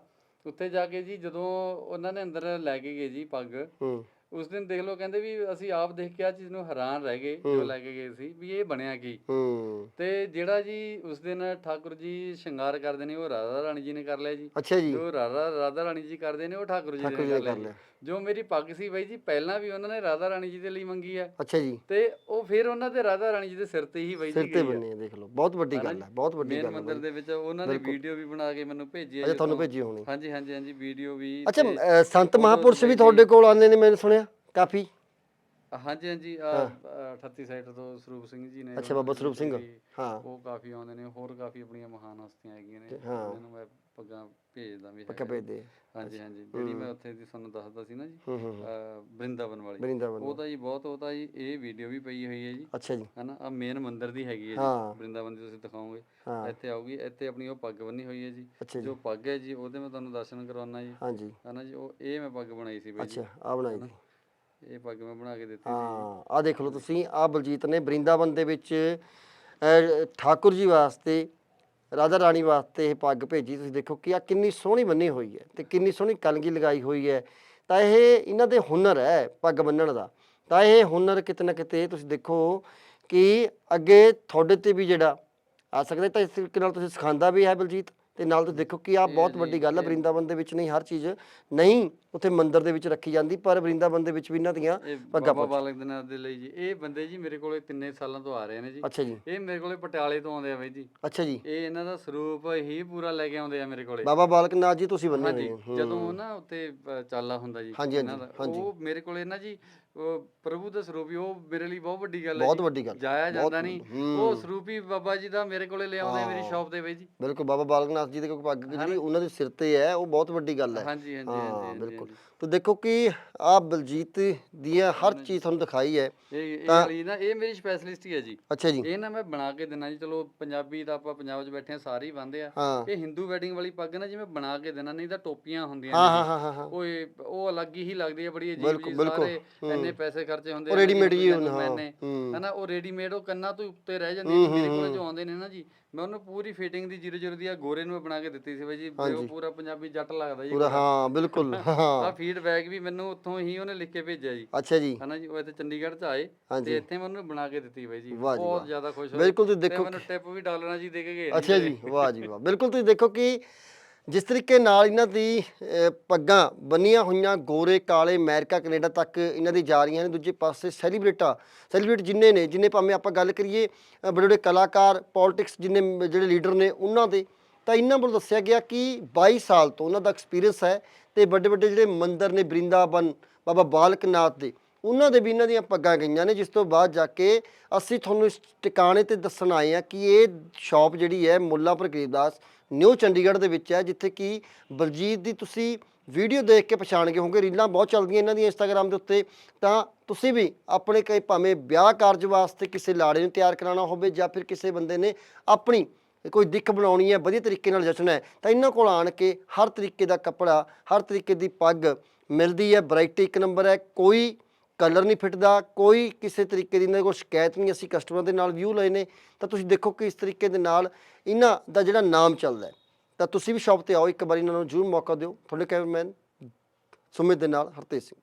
ਉੱਥੇ ਜਾ ਕੇ ਜੀ ਜਦੋਂ ਉਹਨਾਂ ਨੇ ਅੰਦਰ ਲੈ ਕੇ ਗਏ ਜੀ ਪੱਗ ਹੂੰ। ਉਸ ਦਿਨ ਦੇਖ ਲਓ ਕਹਿੰਦੇ ਵੀ ਅਸੀਂ ਆਪ ਦੇਖ ਕੇ ਆ ਚੀਜ਼ ਨੂੰ ਹੈਰਾਨ ਰਹਿ ਗਏ ਜੋ ਲੈ ਕੇ ਗਏ ਸੀ ਵੀ ਇਹ ਬਣਿਆ ਕੀ। ਹੂੰ। ਤੇ ਜਿਹੜਾ ਜੀ ਉਸ ਦਿਨ ਠਾਕੁਰ ਜੀ ਸ਼ਿੰਗਾਰ ਕਰਦੇ ਨੇ ਉਹ ਰਾਧਾ ਰਾਣੀ ਜੀ ਨੇ ਕਰ ਲਿਆ ਜੀ। ਅੱਛਾ ਜੀ। ਜੋ ਰਾਧਾ ਰਾਧਾ ਰਾਣੀ ਜੀ ਕਰਦੇ ਨੇ ਉਹ ਠਾਕੁਰ ਜੀ ਨੇ ਕਰ ਲਿਆ। ਜੀ ਮੇਰੀ ਪੱਗ ਸੀ ਬਾਈ ਜੀ ਪਹਿਲਾਂ ਵੀ ਉਹਨਾਂ ਨੇ ਰਾਧਾ ਰਾਣੀ ਜੀ ਦੇ ਲਈ ਮੰਗੀ ਆ। ਅੱਛਾ ਜੀ। ਤੇ ਉਹ ਫਿਰ ਉਹਨਾਂ ਦੇ ਰਾਧਾ ਰਾਣੀ ਜੀ ਦੇ ਸਿਰ ਤੇ ਹੀ ਬਾਈ ਜੀ ਸਿਰ ਤੇ ਬੰਨੇ ਦੇਖ ਲਓ। ਬਹੁਤ ਵੱਡੀ ਗੱਲ ਹੈ ਬਹੁਤ ਵੱਡੀ ਮੇਨ ਗੱਲ ਹੈ ਮੰਦਿਰ। ਦੇ ਵਿੱਚ ਉਹਨਾਂ ਨੇ ਵੀਡੀਓ ਵੀ ਬਣਾ ਕੇ ਮੈਨੂੰ ਭੇਜੀ ਹੈ ਅੱਛਾ ਤੁਹਾਨੂੰ। ਭੇਜੀ ਹੋਣੀ। ਹਾਂਜੀ ਹਾਂਜੀ ਹਾਂਜੀ ਵੀਡੀਓ ਵੀ ਅੱਛਾ ਸੰਤ ਮਹਾਪੁਰਸ਼ ਵੀ ਤੁਹਾਡੇ ਕੋਲ ਆਉਂਦੇ ਨੇ ਮੈंने ਸੁਣਿਆ ਕਾਫੀ? ਹਾਂਜੀ ਹਾਂਜੀ ਆਹ, ਅਹ, 38 ਸਾਈਡ ਤੋਂ ਸਰੂਪ ਸਿੰਘ ਜੀ ਨੇ ਅੱਛਾ ਬਾਬਾ ਸਰੂਪ ਸਿੰਘ। ਜੀ, ਹਾਂ। ਉਹ ਕਾਫੀ ਆਉਂਦੇ ਨੇ ਹੋਰ ਕਾਫੀ ਆਪਣੀਆਂ ਮਹਾਨ ਹਸਤੀਆਂ ਹੈਗੀਆਂ ਨੇ ਹਾਂ। ਉਹਨਾਂ ਨੂੰ ਮੈਂ ਪੱਗਾਂ ਭੇਜਦਾ ਵੀ ਪੱਕਾ ਹੈਗਾ। ਭੇਜਦੇ ਹਾਂਜੀ ਹਾਂਜੀ ਜਿਹੜੀ ਮੈਂ ਉੱਥੇ ਦੀ ਤੁਹਾਨੂੰ ਦੱਸਦਾ ਸੀ ਨਾ ਜੀ ਹੂੰ ਹੂੰ ਅਹ, ਬ੍ਰਿੰਦਾਵਨ ਵਾਲੀ। ਬ੍ਰਿੰਦਾਵਨ ਉਹ ਤਾਂ ਜੀ ਬਹੁਤ ਉਹ ਤਾਂ ਜੀ ਇਹ ਵੀਡੀਓ ਵੀ ਪਈ ਹੋਈ ਹੈ ਜੀ। ਅੱਛਾ ਜੀ। ਹਨਾ ਆ ਮੇਨ ਮੰਦਿਰ ਦੀ ਹੈਗੀ ਹੈ ਹਾਂ। ਜੀ ਬ੍ਰਿੰਦਾਵਨ ਦੀ ਤੁਸੀਂ ਦਿਖਾਓਗੇ। ਹਾਂ। ਇੱਥੇ ਆਊਗੀ ਇੱਥੇ ਆਪਣੀ ਉਹ ਪੱਗ ਬੰਨੀ ਹੋਈ ਹੈ ਜੀ। ਜੀ। ਜੋ ਪੱਗ ਹੈ ਜੀ ਉਹਦੇ ਮੈਂ ਤੁਹਾਨੂੰ ਦਰਸ਼ਨ ਕਰਵਾਉਣਾ ਜੀ। ਹਾਂਜੀ। ਹਨਾ ਜੀ ਉਹ ਇਹ ਮੈਂ ਪੱਗ ਬਣਾਈ ਸੀ ਬਾਈ ਜੀ। ਅੱਛਾ ਆ ਬਣਾਈ ਦੀ ਇਹ ਪੱਗ ਮੈਂ ਬਣਾ ਕੇ ਦਿੱਤੀ ਹਾਂ ਆ ਦੇਖ ਲਓ ਤੁਸੀਂ ਆ ਬਲਜੀਤ ਨੇ ਬ੍ਰਿੰਦਾਵਨ ਦੇ ਵਿੱਚ ਠਾਕੁਰ ਜੀ ਵਾਸਤੇ, ਰਾਧਾ ਰਾਣੀ ਵਾਸਤੇ ਇਹ ਪੱਗ ਭੇਜੀ। ਤੁਸੀਂ ਦੇਖੋ ਕਿ ਆ ਕਿੰਨੀ ਸੋਹਣੀ ਬੰਨੀ ਹੋਈ ਹੈ ਤੇ ਕਿੰਨੀ ਸੋਹਣੀ ਕਲਗੀ ਲਗਾਈ ਹੋਈ ਹੈ। ਤਾਂ ਇਹ ਇਹਨਾਂ ਦੇ ਹੁਨਰ ਹੈ ਪੱਗ ਬੰਨਣ ਦਾ। ਤਾਂ ਇਹ ਹੁਨਰ ਕਿਤੇ ਨਾ ਕਿਤੇ ਤੁਸੀਂ ਦੇਖੋ ਕਿ ਅੱਗੇ ਤੁਹਾਡੇ ਤੇ ਵੀ ਜਿਹੜਾ, ਆ ਸਕਦਾ ਤਾਂ ਇਸ ਤਰੀਕੇ ਨਾਲ ਤੁਸੀਂ ਸਿਖਾਉਂਦਾ ਵੀ ਹੈ ਬਲਜੀਤ। ਤੇ ਨਾਲ ਤੁਸੀਂ ਦੇਖੋ ਕਿ ਆ ਬਹੁਤ ਵੱਡੀ ਗੱਲ ਹੈ ਬ੍ਰਿੰਦਾਵਨ ਦੇ ਵਿੱਚ ਨਹੀਂ ਹਰ ਚੀਜ਼ ਨਹੀਂ ਉੱਥੇ ਮੰਦਿਰ ਦੇ ਵਿੱਚ ਰੱਖੀ ਜਾਂਦੀ ਪਰ ਬ੍ਰਿੰਦਾਵਨ ਦੇ ਵਿੱਚ ਵੀ ਇਹਨਾਂ ਦੀਆਂ ਪੱਗਾਂ ਬਾਬਾ ਬਾਲਕ ਦੇ ਨਾਮ ਦੇ ਲਈ ਜੀ। ਇਹ ਬੰਦੇ ਜੀ ਮੇਰੇ ਕੋਲੇ ਤਿੰਨੇ ਸਾਲਾਂ ਤੋਂ ਆ ਰਹੇ ਨੇ ਜੀ। ਅੱਛਾ ਜੀ। ਇਹ ਮੇਰੇ ਕੋਲੇ ਪਟਿਆਲੇ ਤੋਂ ਆਉਂਦੇ ਆ ਬਾਈ ਜੀ। ਅੱਛਾ ਜੀ। ਇਹ ਇਹਨਾਂ ਦਾ ਸਰੂਪ ਹੀ ਪੂਰਾ ਲੈ ਕੇ ਆਉਂਦੇ ਆ ਮੇਰੇ ਕੋਲੇ। ਬਾਬਾ ਬਾਲਕ ਨਾਥ ਜੀ ਤੁਸੀਂ ਬੰਨੇ ਹੋਏ ਜਦੋਂ ਨਾ ਉੱਤੇ ਚਾਲਾ ਹੁੰਦਾ ਜੀ ਇਹਨਾਂ ਦਾ। ਉਹ ਮੇਰੇ ਕੋਲੇ ਨਾ ਜੀ ਪ੍ਰਭੂ ਦਾ ਸਰੂਪ ਹੀ ਉਹ ਮੇਰੇ ਲਈ ਬਹੁਤ ਵੱਡੀ ਗੱਲ ਹੈ ਬਹੁਤ। ਵੱਡੀ ਗੱਲ ਜਾਇਆ ਜਾਂਦਾ ਨਹੀਂ। ਉਹ ਸਰੂਪ ਹੀ ਬਾਬਾ ਜੀ ਦਾ ਮੇਰੇ ਕੋਲੇ ਲਿਆਉਂਦੇ ਆ ਮੇਰੀ। ਸ਼ਾਪ ਬਾਈ ਜੀ ਬਿਲਕੁਲ ਬਾਬਾ ਬਾਲਕ ਨਾਥ ਜੀ ਦੇ ਕੋਈ ਪੱਗ ਜਿਹੜੀ ਉਹਨਾਂ ਦੇ ਸਿਰ ਤੇ ਹੈ ਉਹ ਬਹੁਤ ਵੱਡੀ ਗੱਲ ਹੈ ਹਾਂਜੀ ਹਾਂਜੀ ਹਾਂ ਹਾਂਜੀ ਬਿਲਕੁਲ। ਤੋ ਦੇਖੋ ਕਿ ਆ ਬਲਜੀਤ ਦੀਆਂ ਹਰ ਚੀਜ਼ ਤੁਹਾਨੂੰ ਦਿਖਾਈ ਹੈ। ਇਹ ਇਹ ਵਾਲੀ ਨਾ ਇਹ ਮੇਰੀ ਸਪੈਸ਼ਲਿਸਟ ਹੀ ਹੈ ਜੀ। ਅੱਛਾ ਜੀ। ਇਹ ਨਾ ਮੈਂ ਬਣਾ ਕੇ ਦਿੰਨਾ ਜੀ ਚਲੋ ਪੰਜਾਬੀ ਤਾਂ ਆਪਾਂ ਪੰਜਾਬ 'ਚ ਬੈਠੇ ਆ ਸਾਰੇ ਹੀ ਬੰਦੇ ਆ। ਇਹ ਹਿੰਦੂ ਵੈਡਿੰਗ ਵਾਲੀ ਪੱਗ ਨਾ ਜਿਵੇਂ ਬਣਾ ਕੇ ਦੇਣਾ ਨਹੀਂ ਤਾਂ ਟੋਪੀਆਂ ਹੁੰਦੀਆਂ ਨੇ ਹਾਂ ਜੀ। ਹਾਂ ਹਾਂ ਹਾਂ। ਉਹ ਉਹ ਅਲੱਗ ਹੀ ਲੱਗਦੀ ਹੈ ਬੜੀ ਅਜੀਬ ਜੀ ਸਾਰੇ ਇੰਨੇ ਪੈਸੇ ਖਰਚੇ ਹੁੰਦੇ ਆ ਕੋਈ ਜੀ ਹਾਂ। ਹਨਾ ਉਹ ਰੈਡੀਮੇਡ ਉਹ ਕੰਨਾਂ ਤੋਂ ਉੱਤੇ ਰਹਿ ਜਾਂਦੀ ਹੈ ਮੇਰੇ ਕੋਲ ਜੋ ਆਉਂਦੇ ਨੇ ਨਾ ਜੀ। ਮੈਂ ਉਹਨੂੰ ਪੂਰੀ ਫਿਟਿੰਗ ਦੀ 00 ਦੀ ਆ ਗੋਰੇ ਨੂੰ ਬਣਾ ਕੇ ਦਿੱਤੀ ਸੀ ਬਾਈ ਜੀ ਵੀ ਉਹ ਪੂਰਾ ਪੰਜਾਬੀ ਜੱਟ ਲੱਗਦਾ ਜੀ ਪੂਰਾ ਹਾਂ ਬਿਲਕੁਲ ਆ *laughs* ਹਾਂ ਫੀਡਬੈਕ ਵੀ ਮੈਨੂੰ ਉੱਥੋਂ ਹੀ ਉਹਨੇ ਲਿਖ ਕੇ ਭੇਜਿਆ ਜੀ। ਅੱਛਾ ਜੀ। ਹਨਾ ਜੀ ਉਹ ਇੱਥੇ ਚੰਡੀਗੜ੍ਹ ਚ ਆਏ। ਤੇ ਇੱਥੇ ਮੈਂ ਉਹਨੂੰ ਬਣਾ ਕੇ ਦਿੱਤੀ ਬਾਈ ਜੀ। ਬਹੁਤ ਜ਼ਿਆਦਾ ਖੁਸ਼ ਹੋਏ। ਬਿਲਕੁਲ ਤੁਸੀਂ ਦੇਖੋ ਮੈਨੂੰ ਟਿਪ ਵੀ ਡਾਲਰਾਂ ਜੀ ਦੇ ਕੇ ਗਏ ਅੱਛਾ ਜੀ ਵਾਹ ਜੀ ਵਾਹ। ਬਿਲਕੁਲ ਤੁਸੀਂ ਦੇਖੋ ਕਿ ਜਿਸ ਤਰੀਕੇ ਨਾਲ ਇਹਨਾਂ ਦੀ ਪੱਗਾਂ ਬੰਨੀਆਂ ਹੋਈਆਂ ਗੋਰੇ ਕਾਲੇ ਅਮਰੀਕਾ ਕੈਨੇਡਾ ਤੱਕ ਇਹਨਾਂ ਦੀ ਜਾ ਰਹੀਆਂ ਨੇ। ਦੂਜੇ ਪਾਸੇ ਸੈਲੀਬ੍ਰੇਟਾ ਸੈਲੀਬ੍ਰਿਟ ਜਿੰਨੇ ਨੇ ਜਿੰਨੇ ਭਾਵੇਂ ਆਪਾਂ ਗੱਲ ਕਰੀਏ ਅਹ, ਬੜੇ ਬੜੇ ਕਲਾਕਾਰ ਪੋਲਿਟਿਕਸ ਜਿੰਨੇ ਜਿਹੜੇ ਲੀਡਰ ਨੇ ਉਹਨਾਂ ਦੇ ਤਾਂ ਇਹਨਾਂ ਵੱਲੋਂ ਦੱਸਿਆ ਗਿਆ ਕਿ 22 ਸਾਲ ਤੋਂ ਉਹਨਾਂ ਦਾ ਐਕਸਪੀਰੀਅੰਸ ਹੈ ਤੇ ਵੱਡੇ ਵੱਡੇ ਜਿਹੜੇ ਮੰਦਰ ਨੇ ਬ੍ਰਿੰਦਾਵਨ ਬਾਬਾ ਬਾਲਕ ਨਾਥ ਦੇ ਉਹਨਾਂ ਦੇ ਵੀ ਇਹਨਾਂ ਦੀਆਂ ਪੱਗਾਂ ਗਈਆਂ ਨੇ ਜਿਸ ਤੋਂ ਬਾਅਦ ਜਾ ਕੇ ਅਸੀਂ ਤੁਹਾਨੂੰ ਇਸ ਟਿਕਾਣੇ ਤੇ ਦੱਸਣ ਆਏ ਆ ਕਿ ਇਹ ਸ਼ਾਪ ਜਿਹੜੀ ਹੈ ਮੁੱਲਾਪੁਰ ਗਰੀਬਦਾਸ ਨਿਊ ਚੰਡੀਗੜ੍ਹ ਦੇ ਵਿੱਚ ਹੈ, ਜਿੱਥੇ ਕਿ ਬਲਜੀਤ ਦੀ ਤੁਸੀਂ ਵੀਡੀਓ ਦੇਖ ਕੇ ਪਛਾਣ ਗਏ ਹੋਵੋਗੇ, ਰੀਲਾਂ ਬਹੁਤ ਚੱਲਦੀਆਂ ਇਹਨਾਂ ਦੀਆਂ ਇੰਸਟਾਗ੍ਰam ਦੇ ਉੱਤੇ, ਤਾਂ ਤੁਸੀਂ ਵੀ ਆਪਣੇ ਕਈ ਭਾਵੇਂ ਵਿਆਹ ਕਾਰਜ ਵਾਸਤੇ ਕਿਸੇ ਲਾੜੇ ਨੂੰ ਤਿਆਰ ਕਰਾਉਣਾ ਹੋਵੇ ਜਾਂ ਫਿਰ ਕਿਸੇ ਬੰਦੇ ਨੇ ਆਪਣੀ ਕੋਈ ਦਿੱਖ ਬਣਾਉਣੀ ਹੈ, ਵਧੀਆ ਤਰੀਕੇ ਨਾਲ ਜਚਣਾ ਹੈ, ਤਾਂ ਇਹਨਾਂ ਕੋਲ ਆਣ ਕੇ ਹਰ ਤਰੀਕੇ ਦਾ ਕੱਪੜਾ, ਹਰ ਤਰੀਕੇ ਦੀ ਪੱਗ ਮਿਲਦੀ ਹੈ, ਵੈਰਾਈਟੀ ਇੱਕ ਨੰਬਰ ਹੈ, ਕੋਈ ਕਲਰ ਨਹੀਂ ਫਿੱਟਦਾ, ਕੋਈ ਕਿਸੇ ਤਰੀਕੇ ਦੀ ਇਹਨਾਂ ਕੋਲ ਸ਼ਿਕਾਇਤ ਨਹੀਂ, ਅਸੀਂ ਕਸਟਮਰ ਦੇ ਨਾਲ ਵਿਊ ਲਏ ਨੇ, ਤਾਂ ਤੁਸੀਂ ਦੇਖੋ ਕਿ ਇਸ ਤਰੀਕੇ ਦੇ ਨਾਲ ਇਹਨਾਂ ਦਾ ਜਿਹੜਾ ਨਾਮ ਚੱਲਦਾ ਹੈ। ਤਾਂ ਤੁਸੀਂ ਵੀ ਸ਼ਾਪ ਤੇ ਆਓ, ਇੱਕ ਵਾਰੀ ਇਹਨਾਂ ਨੂੰ ਜ਼ਰੂਰ ਮੌਕਾ ਦਿਓ। ਤੁਹਾਡੇ ਕੈਮਰਾਮੈਨ ਸੁਮਿਤ ਦੇ ਨਾਲ ਹਰਤੇਜ ਸਿੰਘ।